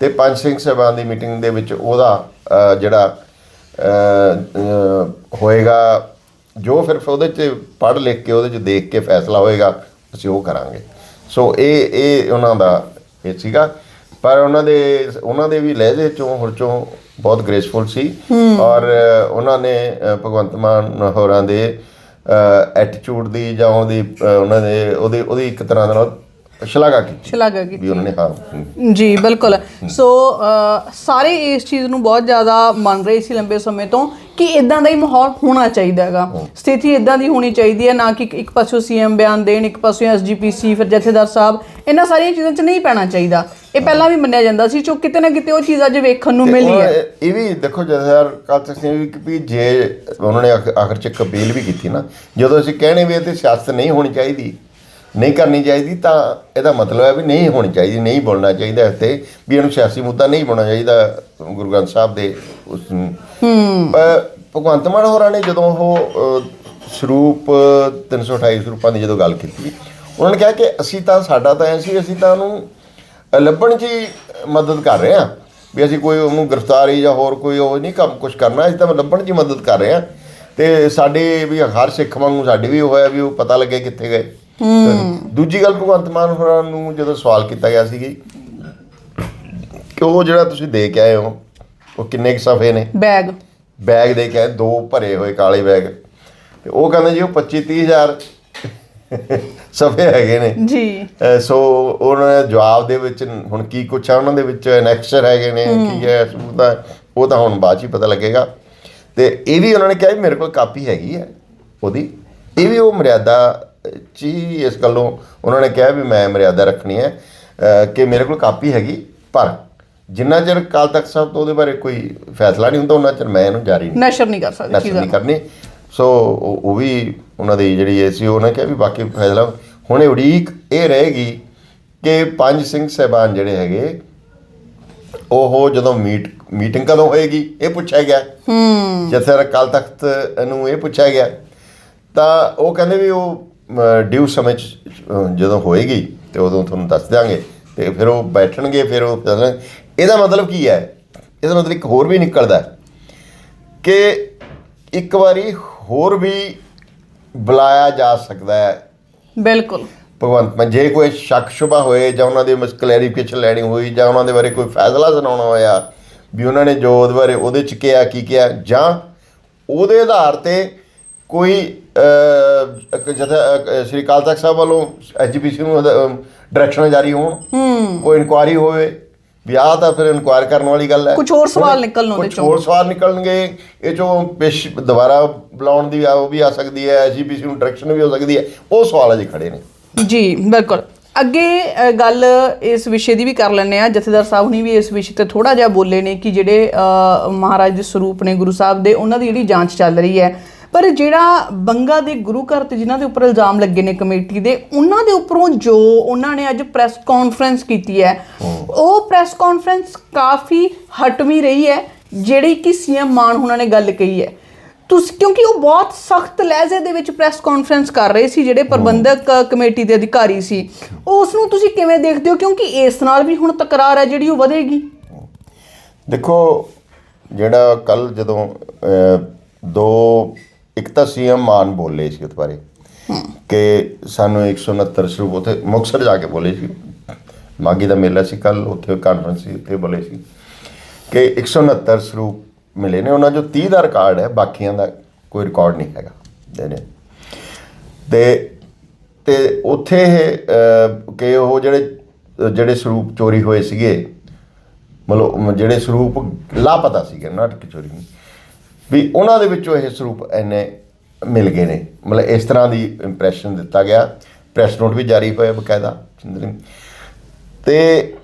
ਤੇ ਪੰਜ ਸਿੰਘ ਸਾਹਿਬਾਨ ਦੀ ਮੀਟਿੰਗ ਦੇ ਵਿੱਚ ਉਹਦਾ ਜਿਹੜਾ ਹੋਏਗਾ ਜੋ ਫਿਰ ਉਹਦੇ 'ਚ ਪੜ੍ਹ ਲਿਖ ਕੇ ਉਹਦੇ 'ਚ ਦੇਖ ਕੇ ਫੈਸਲਾ ਹੋਏਗਾ ਅਸੀਂ ਉਹ ਕਰਾਂਗੇ। ਸੋ ਇਹ ਇਹ ਉਹਨਾਂ ਦਾ ਇਹ ਸੀਗਾ। ਪਰ ਉਹਨਾਂ ਦੇ ਉਹਨਾਂ ਦੇ ਵੀ ਲਹਿਜੇ ਚੋਂ ਹੁਰ ਚੋਂ ਬਹੁਤ ਗ੍ਰੇਸਫੁਲ ਸੀ। ਔਰ ਉਹਨਾਂ ਨੇ ਭਗਵੰਤ ਮਾਨ ਹੋਰਾਂ ਦੇ ਐਟੀਟਿਊਡ ਦੀ ਜਾਂ ਉਹਦੀ ਉਹਨਾਂ ਦੇ ਉਹਦੀ ਉਹਦੀ ਇੱਕ ਤਰ੍ਹਾਂ ਦੇ ਸ਼ਲਾਘਾ ਕੀਤੀ। ਸ਼ਲਾਘਾ ਕੀਤੀ। ਵੀ ਉਹਨਾਂ ਨੇ ਜੀ ਬਿਲਕੁਲ। ਸੋ ਸਾਰੇ ਇਸ ਚੀਜ਼ ਨੂੰ ਬਹੁਤ ਜ਼ਿਆਦਾ ਮੰਨ ਰਹੇ ਸੀ ਲੰਬੇ ਸਮੇਂ ਤੋਂ ਕਿ ਇਦਾਂ ਦਾ ਹੀ ਮਾਹੌਲ ਹੋਣਾ ਚਾਹੀਦਾ ਹੈਗਾ। ਸਥਿਤੀ ਇਦਾਂ ਦੀ ਹੋਣੀ ਚਾਹੀਦੀ ਹੈ ਨਾ ਕਿ ਇੱਕ ਪਾਸੋਂ ਸੀਐਮ ਬਿਆਨ ਦੇਣ ਇੱਕ ਪਾਸੋਂ ਐਸਜੀਪੀਸੀ ਫਿਰ ਜਥੇਦਾਰ ਸਾਹਿਬ। ਇਹਨਾਂ ਸਾਰੀਆਂ ਚੀਜ਼ਾਂ 'ਚ ਨਹੀਂ ਪੈਣਾ ਚਾਹੀਦਾ। ਇਹ ਪਹਿਲਾਂ ਵੀ ਮੰਨਿਆ ਜਾਂਦਾ ਸੀ ਜੋ ਕਿਤੇ ਨਾ ਕਿਤੇ ਉਹ ਚੀਜ਼ ਅੱਜ ਵੇਖਣ ਨੂੰ ਮਿਲੀ ਹੈ। ਇਹ ਵੀ ਦੇਖੋ ਜਥੇਦਾਰ ਕਾਲ ਤਖਤ ਸਿੰਘ ਵੀ ਵੀ ਜੇ ਉਹਨਾਂ ਨੇ ਆਖ- ਆਖਰ ਚ ਅਪੀਲ ਵੀ ਕੀਤੀ ਨਾ ਜਦੋਂ ਅਸੀਂ ਕਹਿਣੇ ਵੀ ਇਹ ਤੇ ਸਿਆਸਤ ਨਹੀਂ ਹੋਣੀ ਚਾਹੀਦੀ ਨਹੀਂ ਕਰਨੀ ਚਾਹੀਦੀ ਤਾਂ ਇਹਦਾ ਮਤਲਬ ਹੈ ਵੀ ਨਹੀਂ ਹੋਣੀ ਚਾਹੀਦੀ ਨਹੀਂ ਬੋਲਣਾ ਚਾਹੀਦਾ ਇਸ ਤੇ ਵੀ ਇਹਨੂੰ ਸਿਆਸੀ ਮੁੱਦਾ ਨਹੀਂ ਬਣਾਉਣਾ ਚਾਹੀਦਾ ਗੁਰੂ ਗ੍ਰੰਥ ਸਾਹਿਬ ਦੇ ਉਸ ਨੂੰ। ਭਗਵੰਤ ਮਾਨ ਹੋਰਾਂ ਨੇ ਜਦੋਂ ਉਹ ਸਰੂਪ 328 ਸਰੂਪਾਂ ਦੀ ਜਦੋਂ ਗੱਲ ਕੀਤੀ ਉਹਨਾਂ ਨੇ ਕਿਹਾ ਕਿ ਅਸੀਂ ਤਾਂ ਸਾਡਾ ਤਾਂ ਐ ਸੀ ਅਸੀਂ ਤਾਂ ਉਹਨੂੰ ਲੱਭਣ 'ਚ ਹੀ ਮਦਦ ਕਰ ਰਹੇ ਹਾਂ ਵੀ ਅਸੀਂ ਕੋਈ ਉਹਨੂੰ ਗ੍ਰਿਫਤਾਰੀ ਜਾਂ ਹੋਰ ਕੋਈ ਉਹ ਨਹੀਂ ਕੰਮ ਕੁਝ ਕਰਨਾ ਅਸੀਂ ਤਾਂ ਲੱਭਣ 'ਚ ਹੀ ਮਦਦ ਕਰ ਰਹੇ ਹਾਂ। ਤੇ ਸਾਡੇ ਵੀ ਹਰ ਸਿੱਖ ਵਾਂਗੂ ਸਾਡੀ ਵੀ ਹੋਇਆ ਵੀ ਉਹ ਪਤਾ ਲੱਗੇ ਕਿੱਥੇ ਗਏ। ਦੂਜੀ ਗੱਲ ਭਗਵੰਤ ਮਾਨ ਹੋਰਾਂ ਨੂੰ ਜਦੋਂ ਸਵਾਲ ਕੀਤਾ ਗਿਆ ਸੀ ਕਿ ਉਹ ਜਿਹੜਾ ਤੁਸੀਂ ਦੇ ਕੇ ਆਏ ਹੋ ਉਹ ਕਿੰਨੇ ਕੁ ਸਫੇ ਨੇ? ਬੈਗ। ਬੈਗ ਦੇ ਕੇ ਆਏ ਦੋ ਭਰੇ ਹੋਏ ਕਾਲੇ ਬੈਗ। ਤੇ ਉਹ ਕਹਿੰਦੇ ਜੀ ਉਹ 25 30000 ਸਫੇ ਹੈਗੇ ਨੇ। ਜੀ। ਸੋ ਉਹਨਾਂ ਨੇ ਜਵਾਬ ਦੇ ਵਿੱਚ ਹੁਣ ਕੀ ਕੁਛ ਆ? ਉਹਨਾਂ ਦੇ ਵਿੱਚ ਐਨੈਕਸਚਰ ਹੈਗੇ ਨੇ ਕੀ ਹੈ ਹੈ। ਉਹ ਤਾਂ ਹੁਣ ਬਾਅਦ ਹੀ ਪਤਾ ਲੱਗੇਗਾ। ਤੇ ਇਹ ਵੀ ਉਹਨਾਂ ਨੇ ਕਿਹਾ ਮੇਰੇ ਕੋਲ ਕਾਪੀ ਹੈਗੀ ਹੈ। ਉਹਦੀ। ਇਹ ਵੀ ਉਹ ਮਰਿਆਦਾ ਚ ਹੀ ਇਸ ਗੱਲੋਂ ਉਹਨਾਂ ਨੇ ਕਿਹਾ ਵੀ ਮੈਂ ਮਰਿਆਦਾ ਰੱਖਣੀ ਹੈ ਕਿ ਮੇਰੇ ਕੋਲ ਕਾਪੀ ਹੈਗੀ ਪਰ ਜਿੰਨਾ ਚਿਰ ਕਾਲ ਤੱਕ ਸਾਹਿਬ ਤੋਂ ਉਹਦੇ ਬਾਰੇ ਕੋਈ ਫੈਸਲਾ ਨਹੀਂ ਹੁੰਦਾ ਉਹਨਾਂ ਚਿਰ ਮੈਂ ਇਹਨੂੰ ਜਾਰੀ ਨਹੀਂ ਨਸ਼ਰ ਨਹੀਂ ਕਰ ਸਕਦੇ ਨਸ਼ਰ ਨਹੀਂ ਕਰਨੀ। ਸੋ ਉਹ ਵੀ ਉਹਨਾਂ ਦੀ ਜਿਹੜੀ ਇਹ ਸੀ ਉਹਨਾਂ ਕਿਹਾ ਵੀ ਬਾਕੀ ਫੈਸਲਾ ਹੁਣ ਉਡੀਕ ਇਹ ਰਹੇਗੀ ਕਿ ਪੰਜ ਸਿੰਘ ਸਹਿਬਾਨ ਜਿਹੜੇ ਹੈਗੇ ਉਹ ਜਦੋਂ ਮੀਟ ਮੀਟਿੰਗ ਕਦੋਂ ਹੋਏਗੀ ਇਹ ਪੁੱਛਿਆ ਗਿਆ। ਹੂੰ। ਜਥੇ ਕੱਲ ਤਖਤ ਨੂੰ ਇਹ ਪੁੱਛਿਆ ਗਿਆ। ਤਾਂ ਉਹ ਕਹਿੰਦੇ ਵੀ ਉਹ ਡਿਊ ਸਮੇਂ ਜਦੋਂ ਹੋਏਗੀ ਤੇ ਉਦੋਂ ਤੁਹਾਨੂੰ ਦੱਸ ਦਿਆਂਗੇ ਤੇ ਫਿਰ ਉਹ ਬੈਠਣਗੇ ਫਿਰ ਉਹ ਇਹਦਾ ਮਤਲਬ ਕੀ ਹੈ? ਇਹਦਾ ਮਤਲਬ ਇੱਕ ਹੋਰ ਵੀ ਨਿਕਲਦਾ ਕਿ ਇੱਕ ਵਾਰੀ ਹੋਰ ਵੀ ਬੁਲਾਇਆ ਜਾ ਸਕਦਾ ਹੈ। ਬਿਲਕੁਲ। ਭਗਵੰਤ ਮਾਨ ਜੇ ਕੋਈ ਸ਼ੱਕ ਸ਼ੁਬਾ ਹੋਏ ਜਾਂ ਉਹਨਾਂ ਦੇ ਕਲੈਰੀਫਿਕੇਸ਼ਨ ਲੈਣੀ ਹੋਈ ਜਾਂ ਉਹਨਾਂ ਦੇ ਬਾਰੇ ਕੋਈ ਫੈਸਲਾ ਸੁਣਾਉਣਾ ਹੋਇਆ ਵੀ ਉਹਨਾਂ ਨੇ ਜੋ ਉਹਦੇ ਬਾਰੇ ਉਹਦੇ ਚ ਕਿਹਾ ਕੀ ਕਿਹਾ ਜਾਂ ਉਹਦੇ ਆਧਾਰ ਤੇ ਕੋਈ ਜਥਾ ਸ੍ਰੀ ਅਕਾਲ ਤਖਤ ਸਾਹਿਬ ਵੱਲੋਂ ਐਜੀਪੀਸੀ ਨੂੰ ਡਾਇਰੈਕਸ਼ਨ ਜਾਰੀ ਹੋਣ। ਕੋਈ ਇਨਕੁਆਰੀ ਹੋਵੇ ਵੀ ਆਹ ਤਾਂ ਫਿਰ ਇਨਕੁਆਇਰ ਕਰਨ ਵਾਲੀ ਗੱਲ ਹੈ। ਕੁਛ ਹੋਰ ਸਵਾਲ ਨਿਕਲਣ ਉਹਦੇ ਚੋਂ। ਹੋਰ ਸਵਾਲ ਨਿਕਲਣਗੇ ਇਹ ਚੋਂ ਪੇਸ਼ ਦੁਬਾਰਾ ਬੁਲਾਉਣ ਦੀ ਆ ਉਹ ਵੀ ਆ ਸਕਦੀ ਹੈ ਐਜੀਪੀਸੀ ਨੂੰ ਡਾਇਰੈਕਸ਼ਨ ਵੀ ਹੋ ਸਕਦੀ ਹੈ ਉਹ ਸਵਾਲ ਅਜੇ ਖੜੇ ਨੇ। ਜੀ ਬਿਲਕੁਲ। ਅੱਗੇ ਗੱਲ ਇਸ ਵਿਸ਼ੇ ਦੀ ਵੀ ਕਰ ਲੈਂਦੇ ਆ ਜਥੇਦਾਰ ਸਾਹਿਬ ਨੇ ਵੀ ਇਸ ਵਿਸ਼ੇ ਤੇ ਥੋੜਾ ਜਿਹਾ ਬੋਲੇ ਨੇ ਕਿ ਜਿਹੜੇ ਮਹਾਰਾਜ ਦੇ ਸਰੂਪ ਨੇ ਗੁਰੂ ਸਾਹਿਬ ਦੇ ਉਹਨਾਂ ਦੀ ਜਿਹੜੀ ਜਾਂਚ ਚੱਲ ਰਹੀ ਹੈ ਪਰ ਜਿਹੜਾ ਬੰਗਾ ਦੇ ਗੁਰੂ ਘਰ ਤੇ ਜਿਨ੍ਹਾਂ ਦੇ ਉੱਪਰ ਇਲਜ਼ਾਮ ਲੱਗੇ ਨੇ ਕਮੇਟੀ ਦੇ ਉਹਨਾਂ ਦੇ ਉੱਪਰੋਂ ਜੋ ਉਹਨਾਂ ਨੇ ਅੱਜ ਪ੍ਰੈਸ ਕਾਨਫਰੰਸ ਕੀਤੀ ਹੈ ਉਹ ਪ੍ਰੈਸ ਕਾਨਫਰੰਸ ਕਾਫੀ ਹਟਵੀਂ ਰਹੀ ਹੈ ਜਿਹੜੀ ਕਿ ਸੀਐਮ ਮਾਨ ਉਹਨਾਂ ਨੇ ਗੱਲ ਕਹੀ ਹੈ। ਤੁਸੀਂ ਕਿਉਂਕਿ ਉਹ ਬਹੁਤ ਸਖਤ ਲਹਿਜ਼ੇ ਦੇ ਵਿੱਚ ਪ੍ਰੈਸ ਕਾਨਫਰੰਸ ਕਰ ਰਹੇ ਸੀ ਜਿਹੜੇ ਪ੍ਰਬੰਧਕ ਕਮੇਟੀ ਦੇ ਅਧਿਕਾਰੀ ਸੀ। ਉਸ ਨੂੰ ਤੁਸੀਂ ਕਿਵੇਂ ਦੇਖਦੇ ਹੋ? ਕਿਉਂਕਿ ਇਸ ਨਾਲ ਵੀ ਹੁਣ ਤਕਰਾਰ ਹੈ ਜਿਹੜੀ ਉਹ ਵਧੇਗੀ। ਦੇਖੋ ਜਿਹੜਾ ਕੱਲ ਜਦੋਂ ਦੋ ਇੱਕ ਤਾਂ ਸੀਐਮ ਮਾਨ ਬੋਲੇ ਸੀ ਉਸ ਬਾਰੇ ਕਿ ਸਾਨੂੰ 169 ਸਰੂਪ ਉੱਥੇ ਮੁਕਤਸਰ ਜਾ ਕੇ ਬੋਲੇ ਸੀ। ਮਾਗੀ ਦਾ ਮੇਲਾ ਸੀ ਕੱਲ ਉੱਥੇ ਕਾਨਫਰੰਸ ਸੀ ਉੱਥੇ ਬੋਲੇ ਸੀ। ਕਿ 169 ਸਰੂਪ ਮਿਲੇ ਨੇ ਉਹਨਾਂ ਚੋਂ 30 ਦਾ ਰਿਕਾਰਡ ਹੈ ਬਾਕੀਆਂ ਦਾ ਕੋਈ ਰਿਕਾਰਡ ਨਹੀਂ ਹੈਗਾ ਜਿਹੜੇ ਤੇ ਤੇ ਉੱਥੇ ਇਹ ਕਿ ਉਹ ਜਿਹੜੇ ਜਿਹੜੇ ਸਰੂਪ ਚੋਰੀ ਹੋਏ ਸੀਗੇ ਮਤਲਬ ਜਿਹੜੇ ਸਰੂਪ ਲਾਪਤਾ ਸੀਗੇ ਨਾਟਕ ਚੋਰੀ ਨਹੀਂ ਵੀ ਉਹਨਾਂ ਦੇ ਵਿੱਚੋਂ ਇਹ ਸਰੂਪ ਐਨੇ ਮਿਲ ਗਏ ਨੇ। ਮਤਲਬ ਇਸ ਤਰ੍ਹਾਂ ਦੀ ਇੰਪ੍ਰੈਸ਼ਨ ਦਿੱਤਾ ਗਿਆ। ਪ੍ਰੈਸ ਨੋਟ ਵੀ ਜਾਰੀ ਹੋਇਆ ਬਕਾਇਦਾ ਚੰਦਰੀ ਤੇ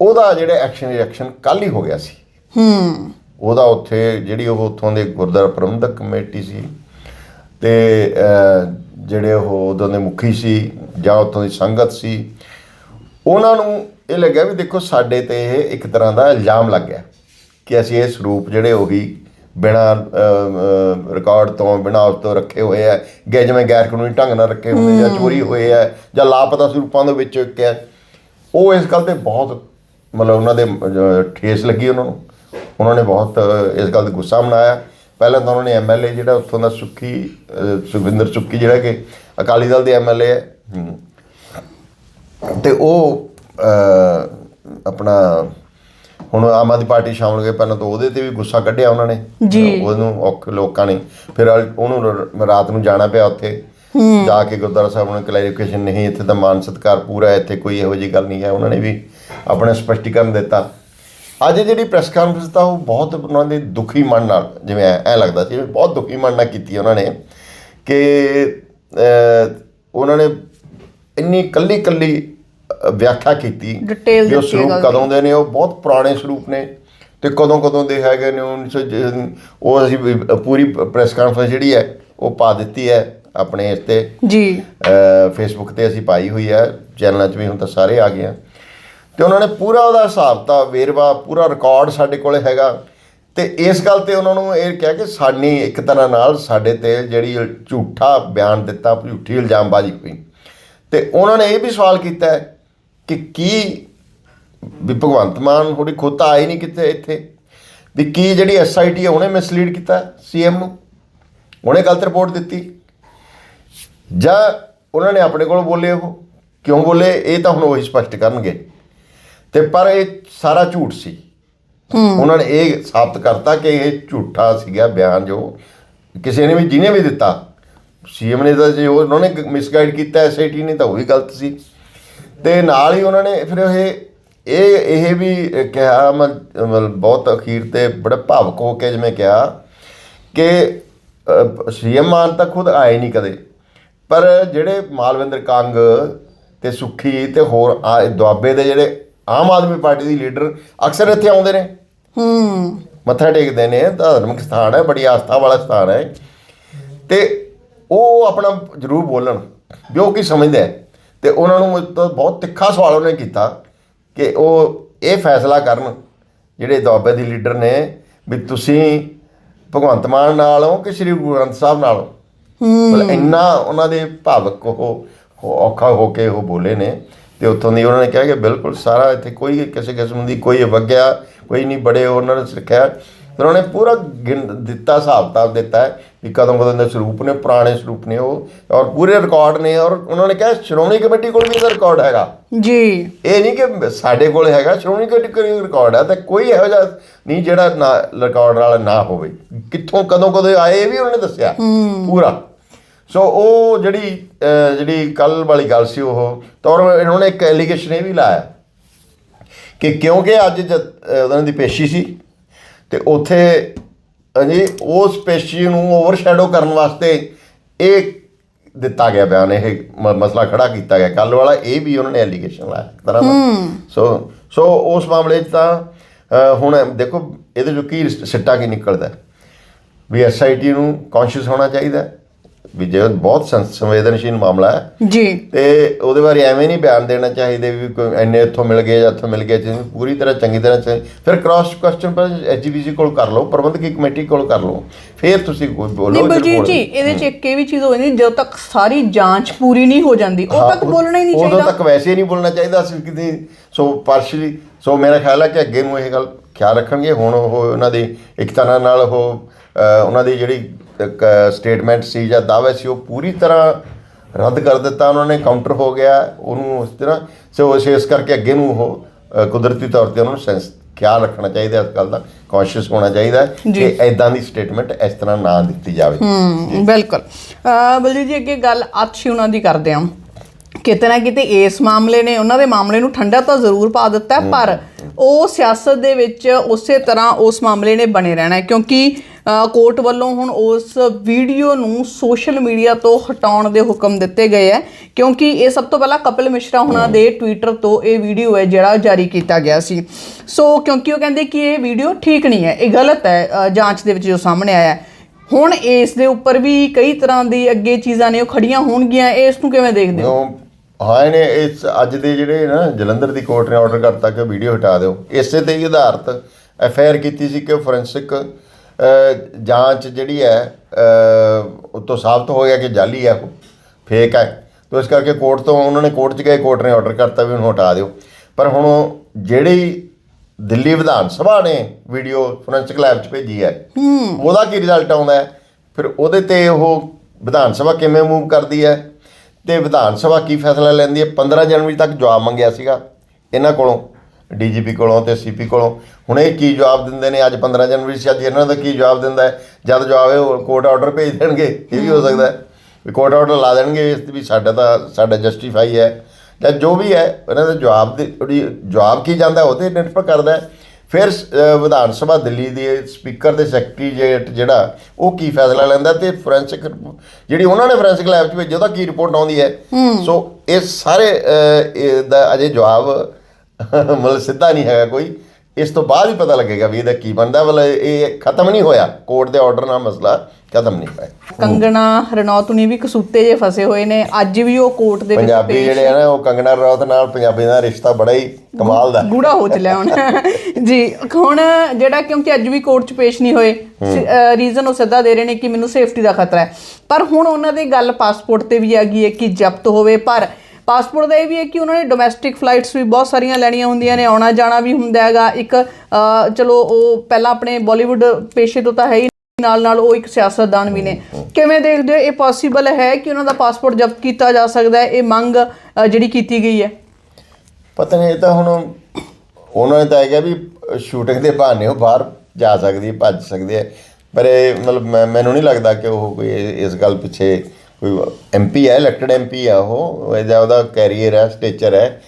ਉਹਦਾ ਜਿਹੜਾ ਐਕਸ਼ਨ ਰਿਐਕਸ਼ਨ ਕੱਲ ਹੀ ਹੋ ਗਿਆ ਸੀ। ਹੂੰ। ਉਹਦਾ ਉੱਥੇ ਜਿਹੜੀ ਉਹ ਉੱਥੋਂ ਦੇ ਗੁਰਦੁਆਰਾ ਪ੍ਰਬੰਧਕ ਕਮੇਟੀ ਸੀ ਤੇ ਜਿਹੜੇ ਉਹ ਉਦੋਂ ਦੇ ਮੁਖੀ ਸੀ ਜਾਂ ਉੱਥੋਂ ਦੀ ਸੰਗਤ ਸੀ ਉਹਨਾਂ ਨੂੰ ਇਹ ਲੱਗਿਆ ਵੀ ਦੇਖੋ ਸਾਡੇ ਤੇ ਇਹ ਇੱਕ ਤਰ੍ਹਾਂ ਦਾ ਇਲਜ਼ਾਮ ਲੱਗ ਗਿਆ ਕਿ ਅਸੀਂ ਇਹ ਸਰੂਪ ਜਿਹੜੇ ਉਹੀ ਬਿਨਾ ਰਿਕਾਰਡ ਤੋਂ ਬਿਨਾ ਉਸ ਤੋਂ ਰੱਖੇ ਹੋਏ ਆ। ਗਏ ਜਿਵੇਂ ਗੈਰ ਕਾਨੂੰਨੀ ਢੰਗ ਨਾਲ ਰੱਖੇ ਹੋਏ ਜਾਂ ਚੋਰੀ ਹੋਏ ਆ ਜਾਂ ਲਾਪਤਾ ਸਰੂਪਾਂ ਦੇ ਵਿੱਚ ਇੱਕ ਹੈ ਉਹ ਇਸ ਗੱਲ ਤੇ ਬਹੁਤ ਮਤਲਬ ਉਹਨਾਂ ਦੇ ਠੇਸ ਲੱਗੀ ਉਹਨਾਂ ਨੂੰ। ਉਹਨਾਂ ਨੇ ਬਹੁਤ ਇਸ ਗੱਲ ਦਾ ਗੁੱਸਾ ਮਨਾਇਆ। ਪਹਿਲਾਂ ਤਾਂ ਉਹਨਾਂ ਨੇ ਐਮਐਲਏ ਜਿਹੜਾ ਉੱਥੋਂ ਦਾ ਸੁੱਖੀ ਸੁਖਵਿੰਦਰ ਸੁੱਖੀ ਜਿਹੜਾ ਕਿ ਅਕਾਲੀ ਦਲ ਦੇ ਐਮਐਲਏ ਹੈ। ਤੇ ਉਹ ਆਪਣਾ ਹੁਣ ਆਮ ਆਦਮੀ ਪਾਰਟੀ ਸ਼ਾਮਲ ਗਏ ਪਹਿਲਾਂ ਤਾਂ ਉਹਦੇ ਤੇ ਵੀ ਗੁੱਸਾ ਕੱਢਿਆ ਉਹਨਾਂ ਨੇ। ਜੀ। ਉਹਨੂੰ ਔਖੇ ਲੋਕਾਂ ਨੇ। ਫਿਰ ਅਲ- ਉਹਨੂੰ ਰ- ਰਾਤ ਨੂੰ ਜਾਣਾ ਪਿਆ ਉੱਥੇ। ਜਾ ਕੇ ਗੁਰਦੁਆਰਾ ਸਾਹਿਬ ਨੂੰ ਕਲੈਰੀਫਿਕੇਸ਼ਨ ਨਹੀਂ ਇੱਥੇ ਤਾਂ ਮਾਨ ਸਤਕਾਰ ਪੂਰਾ ਹੈ ਇੱਥੇ ਕੋਈ ਇਹੋ ਜਿਹੀ ਗੱਲ ਨਹੀਂ ਹੈ। ਉਹਨਾਂ ਨੇ ਵੀ ਆਪਣਾ ਸਪਸ਼ਟੀਕਰਨ ਦਿੱਤਾ। ਅੱਜ ਜਿਹੜੀ ਪ੍ਰੈਸ ਕਾਨਫਰੰਸ ਤਾਂ ਉਹ ਬਹੁਤ ਉਹਨਾਂ ਦੇ ਦੁਖੀ ਮਨ ਨਾਲ ਜਿਵੇਂ ਐ ਐਂ ਲੱਗਦਾ ਸੀ ਵੀ ਬਹੁਤ ਦੁਖੀ ਮਨ ਨਾਲ ਕੀਤੀ ਉਹਨਾਂ ਨੇ ਕਿ ਅਹ, ਉਹਨਾਂ ਨੇ ਇੰਨੀ ਕੱਲੀ ਕੱਲੀ ਵਿਆਖਿਆ ਕੀਤੀ ਦਿੱਤੀ ਹੈ ਸਰੂਪ। ਕਦੋਂ ਦੇ ਨੇ ਉਹ ਬਹੁਤ ਪੁਰਾਣੇ ਸਰੂਪ ਨੇ ਤੇ ਕਦੋਂ ਕਦੋਂ ਦੇ ਹੈਗੇ ਨੇ 1900 ਜ- ਉਹ ਅਸੀਂ ਪੂਰੀ ਪ੍ਰੈਸ ਕਾਨਫਰੰਸ ਜਿਹੜੀ ਹੈ ਉਹ ਪਾ ਦਿੱਤੀ ਹੈ ਆਪਣੇ ਇਸ ਤੇ। ਜੀ। ਫੇਸਬੁੱਕ ਤੇ ਅਸੀਂ ਪਾਈ ਹੋਈ ਹੈ ਚੈਨਲਾਂ 'ਚ ਵੀ ਹੁਣ ਤਾਂ ਸਾਰੇ ਆ ਗਏ ਆ। ਤੇ ਉਹਨਾਂ ਨੇ ਪੂਰਾ ਉਹਦਾ ਹਿਸਾਬ ਤਾਂ ਵੇਰਵਾ ਪੂਰਾ ਰਿਕਾਰਡ ਸਾਡੇ ਕੋਲੇ ਹੈਗਾ। ਤੇ ਇਸ ਗੱਲ ਤੇ ਉਹਨਾਂ ਨੂੰ ਇਹ ਕਿਹਾ ਕਿ ਸਾਡੀ ਇੱਕ ਤਰ੍ਹਾਂ ਨਾਲ ਸਾਡੇ ਤੇ ਜਿਹੜੀ ਝੂਠਾ ਬਿਆਨ ਦਿੱਤਾ ਝੂਠੀ ਇਲਜ਼ਾਮਬਾਜ਼ੀ ਹੋਈ। ਤੇ ਉਹਨਾਂ ਨੇ ਇਹ ਵੀ ਸਵਾਲ ਕੀਤਾ ਹੈ ਕਿ ਕੀ ਵੀ ਭਗਵੰਤ ਮਾਨ ਥੋੜੀ ਖੁਦ ਤਾਂ ਆਈ ਨਹੀਂ ਕਿਤੇ ਇੱਥੇ ਵੀ ਕੀ ਜਿਹੜੀ ਐਸਆਈਟੀ ਹੈ ਉਹਨੇ ਮਿਸਲੀਡ ਕੀਤਾ ਸੀਐਮ ਨੂੰ ਉਹਨੇ ਗਲਤ ਰਿਪੋਰਟ ਦਿੱਤੀ। ਜਾਂ ਉਹਨਾਂ ਨੇ ਆਪਣੇ ਕੋਲ ਬੋਲੇ ਉਹ ਕਿਉਂ ਬੋਲੇ ਇਹ ਤਾਂ ਹੁਣ ਉਹੀ ਸਪਸ਼ਟ ਕਰਨਗੇ। ਤੇ ਪਰ ਇਹ ਸਾਰਾ ਝੂਠ ਸੀ। ਉਹਨਾਂ ਨੇ ਇਹ ਸਾਬਤ ਕਰਤਾ ਕਿ ਇਹ ਝੂਠਾ ਸੀਗਾ ਬਿਆਨ ਜੋ ਕਿਸੇ ਨੇ ਵੀ ਜਿਹਨੇ ਵੀ ਦਿੱਤਾ। ਸੀਐਮ ਨੇ ਤਾਂ ਜੇ ਉਹ- ਉਹਨਾਂ ਨੇ ਮਿਸਗਾਈਡ ਕੀਤਾ ਐਸਆਈਟੀ ਨੇ ਤਾਂ ਉਹ ਵੀ ਗਲਤ ਸੀ। ਤੇ ਨਾਲ ਹੀ ਉਹਨਾਂ ਨੇ ਫਿਰ ਇਹ ਇਹ ਇਹ ਵੀ ਕਿਹਾ ਮ- ਮਤਲਬ ਬਹੁਤ ਅਖੀਰ ਤੇ ਬੜੇ ਭਾਵਕ ਹੋ ਕੇ ਜਿਵੇਂ ਕਿਹਾ ਕਿ ਸੀਐਮ ਮਾਨ ਤਾਂ ਖੁਦ ਆਏ ਨਹੀਂ ਕਦੇ। ਪਰ ਜਿਹੜੇ ਮਾਲਵਿੰਦਰ ਕੰਗ ਤੇ ਸੁਖੀ ਤੇ ਹੋਰ ਆ- ਦੁਆਬੇ ਦੇ ਜਿਹੜੇ ਆਮ ਆਦਮੀ ਪਾਰਟੀ ਦੀ ਲੀਡਰ ਅਕਸਰ ਇੱਥੇ ਆਉਂਦੇ ਨੇ। ਹੂੰ। ਮੱਥਾ ਟੇਕਦੇ ਨੇ ਧਾਰਮਿਕ ਸਥਾਨ ਹੈ ਬੜੀ ਆਸਥਾ ਵਾਲਾ ਸਥਾਨ ਹੈ। ਤੇ ਉਹ ਆਪਣਾ ਜ਼ਰੂਰ ਬੋਲਣ ਉਹ ਕੀ ਸਮਝਦੇ ਹੈ ਤੇ ਉਹਨਾਂ ਨੂੰ ਤੋਂ ਬਹੁਤ ਤਿੱਖਾ ਸਵਾਲ ਉਹਨੇ ਕੀਤਾ ਕਿ ਉਹ ਇਹ ਫੈਸਲਾ ਕਰਨ ਜਿਹੜੇ ਦੁਆਬੇ ਦੀ ਲੀਡਰ ਨੇ ਵੀ ਤੁਸੀਂ ਭਗਵੰਤ ਮਾਨ ਨਾਲ ਹੋ ਕਿ ਸ੍ਰੀ ਗੁਰੂ ਗ੍ਰੰਥ ਸਾਹਿਬ ਨਾਲ ਹੋ? ਮਤਲਬ ਇੰਨਾ ਉਹਨਾਂ ਦੇ ਭਾਵਕ ਉਹ ਔਖਾ ਹੋ ਕੇ ਉਹ ਬੋਲੇ ਨੇ ਤੇ ਉੱਥੋਂ ਦੀ ਉਹਨਾਂ ਨੇ ਕਿਹਾ ਕਿ ਬਿਲਕੁਲ ਸਾਰਾ ਇੱਥੇ ਕੋਈ ਕਿਸੇ ਕਿਸਮ ਦੀ ਕੋਈ ਵਗਿਆ ਕੋਈ ਨਹੀਂ ਬੜੇ ਉਹਨਾਂ ਨੇ ਸਿੱਖਿਆ ਫਿਰ ਉਹਨੇ ਪੂਰਾ ਦਿੱਤਾ ਹਿਸਾਬ ਕਿਤਾਬ ਦਿੱਤਾ ਵੀ ਕਦੋਂ ਕਦੋਂ ਦੇ ਸਰੂਪ ਨੇ ਪੁਰਾਣੇ ਸਰੂਪ ਨੇ ਉਹ ਔਰ ਪੂਰੇ ਰਿਕਾਰਡ ਨੇ ਔਰ ਉਹਨਾਂ ਨੇ ਕਿਹਾ ਸ਼੍ਰੋਮਣੀ ਕਮੇਟੀ ਕੋਲ ਵੀ ਇਹਦਾ ਰਿਕਾਰਡ ਹੈਗਾ। ਜੀ। ਇਹ ਨਹੀਂ ਕਿ ਸਾਡੇ ਕੋਲ ਹੈਗਾ ਸ਼੍ਰੋਮਣੀ ਕਮੇਟੀ ਕੋਲ ਰਿਕਾਰਡ ਹੈ ਤੇ ਕੋਈ ਇਹੋ ਜਿਹਾ ਨਹੀਂ ਜਿਹੜਾ ਨਾ ਰਿਕਾਰਡ ਵਾਲਾ ਨਾ ਹੋਵੇ। ਕਿੱਥੋਂ ਕਦੋਂ ਕਦੋਂ ਆਏ ਇਹ ਵੀ ਉਹਨਾਂ ਦੱਸਿਆ ਪੂਰਾ। ਸੋ ਉਹ ਜਿਹੜੀ ਜਿਹੜੀ ਕੱਲ ਵਾਲੀ ਗੱਲ ਸੀ ਉਹ ਤੌਰ ਇਹਨਾਂ ਨੇ ਇੱਕ ਐਲੀਗੇਸ਼ਨ ਇਹ ਵੀ ਲਾਇਆ ਕਿ ਕਿਉਂਕਿ ਅੱਜ ਉਹਨਾਂ ਦੀ ਪੇਸ਼ੀ ਸੀ ਤੇ ਉੱਥੇ ਹਾਂਜੀ ਉਸ ਪੇਸ਼ੀ ਨੂੰ ਓਵਰਸ਼ੈਡੋ ਕਰਨ ਵਾਸਤੇ ਇਹ ਦਿੱਤਾ ਗਿਆ ਬਿਆਨ ਇਹ ਮਸਲਾ ਖੜਾ ਕੀਤਾ ਗਿਆ। ਕੱਲ ਵਾਲਾ ਇਹ ਵੀ ਉਹਨਾਂ ਨੇ ਐਲੀਗੇਸ਼ਨ ਲਾਇਆ ਇੱਕ ਤਰ੍ਹਾਂ ਦਾ। ਸੋ ਸੋ ਉਸ ਮਾਮਲੇ 'ਚ ਤਾਂ ਹੁਣ ਦੇਖੋ ਇਹਦੇ ਚੋਂ ਕੀ ਸਿੱਟਾ ਕੀ ਨਿਕਲਦਾ? ਵੀ ਐਸਆਈਟੀ ਨੂੰ ਕੌਨਸ਼ੀਅਸ ਹੋਣਾ ਚਾਹੀਦਾ। ਵੀ ਜੇ ਬਹੁਤ ਸੰ- ਸੰਵੇਦਨਸ਼ੀਲ ਮਾਮਲਾ ਹੈ। ਜੀ। ਤੇ ਉਹਦੇ ਬਾਰੇ ਐਵੇਂ ਨਹੀਂ ਬਿਆਨ ਦੇਣਾ ਚਾਹੀਦੇ ਵੀ ਕੋਈ ਇੰਨੇ ਇੱਥੋਂ ਮਿਲ ਗਏ ਜਾਂ ਇੱਥੋਂ ਮਿਲ ਗਏ ਜਿਹਨੂੰ ਪੂਰੀ ਤਰ੍ਹਾਂ ਚੰਗੀ ਤਰ੍ਹਾਂ ਚ ਫਿਰ ਕ੍ਰਾਸ ਕੁਐਸਚਨ ਪਰ ਐਜੀਬੀਸੀ ਕੋਲ ਕਰ ਲਓ ਪ੍ਰਬੰਧਕੀ ਕਮੇਟੀ ਕੋਲ ਕਰ ਲਓ ਫਿਰ ਤੁਸੀਂ ਕੋਈ ਬੋਲੋ ਨਹੀਂ ਬਲਜੀਤ ਬੋਲਣਾ। ਜੀ ਇਹਦੇ ਚ ਇੱਕ ਇਹ ਵੀ ਚੀਜ਼ ਹੋਈ ਨਹੀਂ ਜਦੋਂ ਤੱਕ ਸਾਰੀ ਜਾਂਚ ਪੂਰੀ ਨਹੀਂ ਹੋ ਜਾਂਦੀ ਉਦੋਂ ਤੱਕ ਹਾਂ, ਬੋਲਣਾ ਹੀ ਨਹੀਂ ਉਦੋਂ ਚਾਹੀਦਾ। ਤੱਕ ਵੈਸੇ ਹੀ ਨਹੀਂ ਬੋਲਣਾ ਚਾਹੀਦਾ ਸੀ ਕਿਤੇ ਸੋ ਪਾਰਸ਼ਲੀ ਸੋ ਮੇਰਾ ਖਿਆਲ ਹੈ ਕਿ ਅੱਗੇ ਨੂੰ ਇਹ ਗੱਲ ਖਿਆਲ ਰੱਖਣਗੇ ਹੁਣ ਉਹ ਉਹਨਾਂ ਦੀ ਇੱਕ ਤਰ੍ਹਾਂ ਨਾਲ ਉਹ ਉਹਨਾਂ ਦੀ ਜਿਹੜੀ ਸਟੇਟਮੈਂਟ ਸੀ ਜਾਂ ਦਾਅਵੇ ਸੀ ਉਹ ਪੂਰੀ ਤਰ੍ਹਾਂ ਰੱਦ ਕਰ ਦਿੱਤਾ ਉਹਨਾਂ ਨੇ ਕਾਊਂਟਰ ਹੋ ਗਿਆ ਉਹਨੂੰ ਉਸ ਤਰ੍ਹਾਂ ਸੋ ਇਸ ਕਰਕੇ ਅੱਗੇ ਨੂੰ ਉਹ ਕੁਦਰਤੀ ਤੌਰ ਤੇ ਉਹਨਾਂ ਨੂੰ ਸੈਂਸ ਖਿਆਲ ਰੱਖਣਾ ਚਾਹੀਦਾ ਇਸ ਗੱਲ ਦਾ ਕੌਸ਼ੀਅਸ ਹੋਣਾ ਚਾਹੀਦਾ ਕਿ ਐਦਾਂ ਦੀ ਸਟੇਟਮੈਂਟ ਇਸ ਤਰ੍ਹਾਂ ਨਾ ਦਿੱਤੀ ਜਾਵੇ। ਬਿਲਕੁਲ। ਬਲਜੀਤ ਜੀ ਅੱਗੇ ਗੱਲ ਅੱਛੀ ਉਹਨਾਂ ਦੀ ਕਰਦੇ ਹਾਂ ਕਿਤੇ ਨਾ ਕਿਤੇ ਇਸ ਮਾਮਲੇ ਨੇ ਉਹਨਾਂ ਦੇ ਮਾਮਲੇ ਨੂੰ ਠੰਡਾ ਤਾਂ ਜ਼ਰੂਰ ਪਾ ਦਿੱਤਾ ਪਰ ਉਹ ਸਿਆਸਤ ਦੇ ਵਿੱਚ ਉਸੇ ਤਰ੍ਹਾਂ ਉਸ ਮਾਮਲੇ ਨੇ ਬਣੇ ਰਹਿਣਾ ਹੈ ਕਿਉਂਕਿ ਕੋਰਟ ਵੱਲੋਂ ਹੁਣ ਉਸ ਵੀਡੀਓ ਨੂੰ ਸੋਸ਼ਲ ਮੀਡੀਆ ਤੋਂ ਹਟਾਉਣ ਦੇ ਹੁਕਮ ਦਿੱਤੇ ਗਏ ਹੈ ਕਿਉਂਕਿ ਇਹ ਸਭ ਤੋਂ ਪਹਿਲਾਂ ਕਪਿਲ ਮਿਸ਼ਰਾ ਹੁਣਾਂ ਦੇ ਟਵਿੱਟਰ ਤੋਂ ਇਹ ਵੀਡੀਓ ਹੈ ਜਿਹੜਾ ਜਾਰੀ ਕੀਤਾ ਗਿਆ ਸੀ। ਸੋ ਕਿਉਂਕਿ ਉਹ ਕਹਿੰਦੇ ਕਿ ਇਹ ਵੀਡੀਓ ਠੀਕ ਨਹੀਂ ਹੈ ਇਹ ਗਲਤ ਹੈ ਜਾਂਚ ਦੇ ਵਿੱਚ ਜੋ ਸਾਹਮਣੇ ਆਇਆ ਹੈ। ਹੁਣ ਇਸ ਦੇ ਉੱਪਰ ਵੀ ਕਈ ਤਰ੍ਹਾਂ ਦੀ ਅੱਗੇ ਚੀਜ਼ਾਂ ਨੇ ਉਹ ਖੜੀਆਂ ਹੋਣਗੀਆਂ ਇਸ ਨੂੰ ਕਿਵੇਂ ਦੇਖਦੇ ਹੋ? ਹਾਂ ਇਹਨੇ ਇਸ ਅੱਜ ਦੇ ਜਿਹੜੇ ਨਾ ਜਲੰਧਰ ਦੀ ਕੋਰਟ ਨੇ ਆਰਡਰ ਕਰਤਾ ਕਿ ਵੀਡੀਓ ਹਟਾ ਦਿਓ। ਇਸੇ ਤੇ ਹੀ ਆਧਾਰਿਤ ਐਫ ਆਈ ਆਰ ਕੀਤੀ ਸੀ ਕਿ ਫੋਰੈਂਸਿਕ ਜਾਂਚ ਜਿਹੜੀ ਹੈ ਉਹ ਤੋਂ ਸਾਬਤ ਹੋ ਗਿਆ ਕਿ ਜਾਲੀ ਹੈ ਉਹ ਫੇਕ ਹੈ। ਤੋ ਇਸ ਕਰਕੇ ਕੋਰਟ ਤੋਂ ਉਹਨਾਂ ਨੇ ਕੋਰਟ 'ਚ ਗਏ ਕੋਰਟ ਨੇ ਆਰਡਰ ਕਰਤਾ ਵੀ ਉਹਨੂੰ ਹਟਾ ਦਿਓ। ਪਰ ਹੁਣ ਜਿਹੜੀ ਦਿੱਲੀ ਵਿਧਾਨ ਸਭਾ ਨੇ ਵੀਡੀਓ ਫੋਰੈਂਸਿਕ ਲੈਬ 'ਚ ਭੇਜੀ ਹੈ ਉਹਦਾ ਕੀ ਰਿਜ਼ਲਟ ਆਉਂਦਾ ਹੈ? ਫਿਰ ਉਹਦੇ ਤੇ ਉਹ ਵਿਧਾਨ ਸਭਾ ਕਿਵੇਂ ਮੂਵ ਕਰਦੀ ਹੈ? ਤੇ ਵਿਧਾਨ ਸਭਾ ਕੀ ਫੈਸਲਾ ਲੈਂਦੀ ਹੈ? 15 ਜਨਵਰੀ ਤੱਕ ਜਵਾਬ ਮੰਗਿਆ ਸੀਗਾ ਇਹਨਾਂ ਕੋਲੋਂ, ਡੀਜੀਪੀ ਕੋਲੋਂ ਤੇ ਸੀਪੀ ਕੋਲੋਂ। ਹੁਣ ਇਹ ਕੀ ਜਵਾਬ ਦਿੰਦੇ ਨੇ? ਅੱਜ 15 ਜਨਵਰੀ ਸੀ, ਅੱਜ ਇਹਨਾਂ ਦਾ ਕੀ ਜਵਾਬ ਦਿੰਦਾ ਹੈ? ਜਦ ਜਵਾਬ ਇਹ ਕੋਰਟ ਆਰਡਰ ਭੇਜ ਦੇਣਗੇ, ਇਹ ਵੀ ਹੋ ਸਕਦਾ ਹੈ। ਵੀ ਕੋਰਟ ਆਰਡਰ ਲਾ ਦੇਣਗੇ ਇਸ ਵੀ ਸਾਡਾ ਤਾਂ, ਸਾਡਾ ਜਸਟੀਫਾਈ ਹੈ। ਜਾਂ ਜੋ ਵੀ ਹੈ, ਇਹਨਾਂ ਦਾ ਜਵਾਬ ਦੇ, ਉਹਦੀ ਜਵਾਬ ਕੀ ਜਾਂਦਾ ਉਹ ਤੇ ਨਿਰਭਰ ਕਰਦਾ ਹੈ। ਫਿਰ ਵਿਧਾਨ ਸਭਾ ਦਿੱਲੀ ਦੇ ਸਪੀਕਰ ਤੇ ਸੈਕਟਰੀਏਟ ਜਿਹੜਾ ਉਹ ਕੀ ਫੈਸਲਾ ਲੈਂਦਾ ਤੇ ਫੋਰੈਂਸਿਕ ਜਿਹੜੀ ਉਹਨਾਂ ਨੇ ਫੋਰੈਂਸਿਕ ਲੈਬ 'ਚ ਭੇਜੀ ਉਹਦਾ ਕੀ ਰਿਪੋਰਟ ਆਉਂਦੀ ਹੈ? ਸੋ ਇਹ ਸਾਰੇ ਦਾ ਅਜੇ ਜਵਾਬ ਮਤਲਬ ਸਿੱਧਾ ਨਹੀਂ ਹੈਗਾ ਕੋਈ। ਇਸ ਤੋਂ ਬਾਅਦ ਹੀ ਪਤਾ ਲੱਗੇਗਾ ਵੀ ਇਹਦਾ ਕੀ ਬਣਦਾ ਮਤਲਬ ਇਹ ਖਤਮ ਨਹੀਂ ਹੋਇਆ। ਕੋਰਟ ਦੇ ਆਰਡਰ ਨਾਲ ਮਸਲਾ ਖਤਮ ਨਹੀਂ ਹੋਇਆ। ਕੰਗਣਾ ਰਣੌਤ ਨੇ ਵੀ ਕਸੂਤੇ ਜੇ ਫਸੇ ਹੋਏ ਨੇ। ਅੱਜ ਵੀ ਉਹ ਕੋਰਟ ਦੇ ਵਿੱਚ ਪੰਜਾਬੀ ਜਿਹੜੇ ਆ ਨਾ ਉਹ ਕੰਗਨਾ ਰਣੌਤ ਨਾਲ ਪੰਜਾਬੀ ਦਾ ਰਿਸ਼ਤਾ ਬੜਾ ਹੀ ਕਮਾਲ ਦਾ। ਗੂੜਾ ਹੋ ਚੱਲਿਆ ਹੁਣ। ਜੀ ਹੁਣ ਜਿਹੜਾ ਕਿਉਂਕਿ ਅੱਜ ਵੀ ਕੋਰਟ 'ਚ ਪੇਸ਼ ਨਹੀਂ ਹੋਏ ਰੀਜ਼ਨ ਉਹ ਸਿੱਧਾ ਦੇ ਰਹੇ ਨੇ ਕਿ ਮੈਨੂੰ ਸੇਫਟੀ ਦਾ ਖਤਰਾ ਹੈ। ਪਰ ਹੁਣ ਉਹਨਾਂ ਦੀ ਗੱਲ ਪਾਸਪੋਰਟ ਤੇ ਵੀ ਆ ਗਈ ਹੈ ਕਿ ਜ਼ਬਤ ਹੋਵੇ। ਪਰ ਪਾਸਪੋਰਟ ਦਾ ਇਹ ਵੀ ਹੈ ਕਿ ਉਹਨਾਂ ਨੇ ਡੋਮੈਸਟਿਕ ਫਲਾਈਟਸ ਵੀ ਬਹੁਤ ਸਾਰੀਆਂ ਲੈਣੀਆਂ ਹੁੰਦੀਆਂ ਨੇ, ਆਉਣਾ ਜਾਣਾ ਵੀ ਹੁੰਦਾ ਹੈਗਾ। ਇੱਕ ਚਲੋ ਉਹ ਪਹਿਲਾਂ ਆਪਣੇ ਬਾਲੀਵੁੱਡ ਪੇਸ਼ੇ ਤੋਂ ਤਾਂ ਹੈ ਹੀ ਨਾਲ ਨਾਲ ਉਹ ਇੱਕ ਸਿਆਸਤਦਾਨ ਵੀ ਨੇ। ਕਿਵੇਂ ਦੇਖਦੇ ਹੋ? ਇਹ ਪੋਸੀਬਲ ਹੈ ਕਿ ਉਹਨਾਂ ਦਾ ਪਾਸਪੋਰਟ ਜ਼ਬਤ ਕੀਤਾ ਜਾ ਸਕਦਾ ਹੈ? ਇਹ ਮੰਗ ਜਿਹੜੀ ਕੀਤੀ ਗਈ ਹੈ? ਪਤਾ ਨਹੀਂ, ਇਹ ਤਾਂ ਹੁਣ ਉਹਨਾਂ ਨੇ ਤਾਂ ਇਹ ਕਿਹਾ ਵੀ ਸ਼ੂਟਿੰਗ ਦੇ ਬਹਾਨੇ ਉਹ ਬਾਹਰ ਜਾ ਸਕਦੀ ਹੈ, ਭੱਜ ਸਕਦੇ ਹੈ। ਪਰ ਇਹ ਮਤਲਬ ਮੈਂ- ਮੈਨੂੰ ਨਹੀਂ ਲੱਗਦਾ ਕਿ ਉਹ ਕੋਈ ਇਸ ਗੱਲ ਪਿੱਛੇ ਐਮਪੀ ਹੈ ਇਲੈਕਟਡ ਐਮਪੀ ਆ ਉਹ ਇਹਦਾ ਉਹਦਾ ਕੈਰੀਅਰ ਹੈ ਸਟੇਚਰ ਹੈ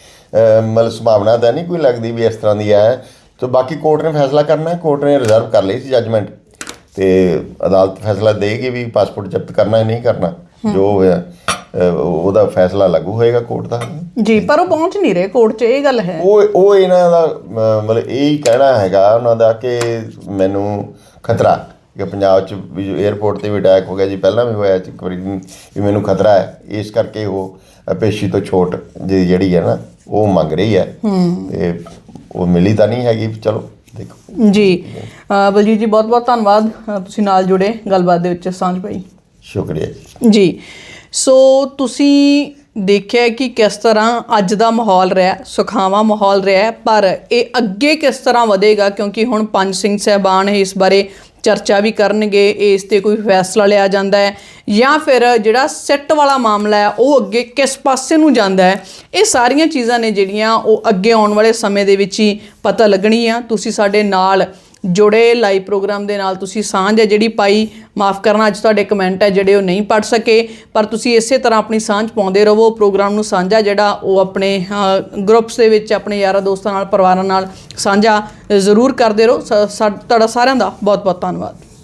ਮਤਲਬ ਸੰਭਾਵਨਾ ਤਾਂ ਨਹੀਂ ਕੋਈ ਲੱਗਦੀ ਵੀ ਇਸ ਤਰ੍ਹਾਂ ਦੀ ਹੈ। ਤੇ ਬਾਕੀ ਕੋਰਟ ਨੇ ਫੈਸਲਾ ਕਰਨਾ ਹੈ ਕੋਰਟ ਨੇ ਰਿਜ਼ਰਵ ਕਰ ਲਈ ਸੀ ਜੱਜਮੈਂਟ ਤੇ ਅਦਾਲਤ ਫੈਸਲਾ ਦੇਗੀ ਵੀ ਪਾਸਪੋਰਟ ਜ਼ਬਤ ਕਰਨਾ ਹੈ ਨਹੀਂ ਕਰਨਾ ਜੋ ਹੋਇਆ ਉਹਦਾ ਫੈਸਲਾ ਲਾਗੂ ਹੋਏਗਾ ਕੋਰਟ ਦਾ। ਜੀ ਪਰ ਉਹ ਪਹੁੰਚ ਨਹੀਂ ਰਹੇ ਕੋਰਟ 'ਚ ਇਹ ਗੱਲ ਹੈ। ਉਹ ਉਹ ਇਹਨਾਂ ਦਾ ਮਤਲਬ ਇਹ ਹੀ ਕਹਿਣਾ ਹੈਗਾ ਉਹਨਾਂ ਦਾ ਕਿ ਮੈਨੂੰ ਖਤਰਾ। ਕਿ ਪੰਜਾਬ ਚ ਵੀ ਜੋ 에어ਪੋਰਟ ਤੇ ਵੀ ਅਟੈਕ ਹੋ ਗਿਆ ਜੀ ਪਹਿਲਾਂ ਵੀ ਹੋਇਆ ਸੀ ਇੱਕ ਵਾਰੀ ਵੀ ਮੈਨੂੰ ਖਤਰਾ ਹੈ। ਇਸ ਕਰਕੇ ਉਹ ਪੇਸ਼ੀ ਤੋਂ ਛੋਟ ਜਿਹੜੀ ਜਿਹੜੀ ਹੈ ਨਾ ਉਹ ਮੰਗ ਰਹੀ ਹੈ। ਤੇ ਉਹ ਮਿਲੀ ਤਾਂ ਨਹੀਂ ਹੈਗੀ ਚਲੋ ਦੇਖੋ। ਜੀ। ਬਲਜੀਤ ਜੀ ਬਹੁਤ ਬਹੁਤ ਧੰਨਵਾਦ ਤੁਸੀਂ ਨਾਲ ਜੁੜੇ ਗੱਲਬਾਤ ਦੇ ਵਿੱਚ ਸਾਂਝ ਪਾਈ ਸ਼ੁਕਰੀਆ ਜੀ। ਜੀ। ਸੋ ਤੁਸੀਂ ਦੇਖਿਆ ਕਿ ਕਿਸ ਤਰ੍ਹਾਂ ਅੱਜ ਦਾ ਮਾਹੌਲ ਰਿਹਾ ਸੁਖਾਵਾਂ ਮਾਹੌਲ ਰਿਹਾ ਪਰ ਇਹ ਅੱਗੇ ਕਿਸ ਤਰ੍ਹਾਂ ਵਧੇਗਾ? ਕਿਉਂਕਿ ਹੁਣ ਪੰਜ ਸਿੰਘ ਸਹਿਬਾਨ ਇਸ ਬਾਰੇ ਚਰਚਾ ਵੀ ਕਰਨਗੇ, ਇਸ ਤੇ ਕੋਈ ਫੈਸਲਾ ਲਿਆ ਜਾਂਦਾ ਹੈ ਜਾਂ ਫਿਰ ਜਿਹੜਾ ਸੈੱਟ ਵਾਲਾ ਮਾਮਲਾ ਹੈ, ਉਹ ਅੱਗੇ ਕਿਸ ਪਾਸੇ ਨੂੰ ਜਾਂਦਾ ਹੈ, ਇਹ ਸਾਰੀਆਂ ਚੀਜ਼ਾਂ ਨੇ ਜਿਹੜੀਆਂ ਉਹ ਅੱਗੇ ਆਉਣ ਵਾਲੇ ਸਮੇਂ ਦੇ ਵਿੱਚ ਹੀ ਪਤਾ ਲੱਗਣੀ ਆ ਤੁਸੀਂ ਸਾਡੇ ਨਾਲ ਜੁੜੇ ਲਾਈਵ ਪ੍ਰੋਗਰਾਮ ਦੇ ਨਾਲ ਤੁਸੀਂ ਸਾਂਝ ਹੈ, ਜਿਹੜੀ ਪਾਈ, ਮਾਫ ਕਰਨਾ, ਅੱਜ ਤੁਹਾਡੇ ਕਮੈਂਟ ਹੈ ਜਿਹੜੇ ਉਹ ਨਹੀਂ ਪੜ ਸਕੇ, ਪਰ ਤੁਸੀਂ ਇਸੇ ਤਰ੍ਹਾਂ ਆਪਣੀ ਸਾਂਝ ਪਾਉਂਦੇ ਰਹੋ, ਪ੍ਰੋਗਰਾਮ ਨੂੰ ਸਾਂਝਾ ਜਿਹੜਾ ਉਹ ਆਪਣੇ ਗਰੁੱਪਸ ਦੇ ਵਿੱਚ, ਆਪਣੇ ਯਾਰਾਂ ਦੋਸਤਾਂ ਨਾਲ, ਪਰਿਵਾਰਾਂ ਨਾਲ ਸਾਂਝਾ ਜ਼ਰੂਰ ਕਰਦੇ ਰਹੋ। ਸ- ਸਾ- ਤੁਹਾਡਾ ਸਾਰਿਆਂ ਦਾ ਬਹੁਤ ਬਹੁਤ ਧੰਨਵਾਦ।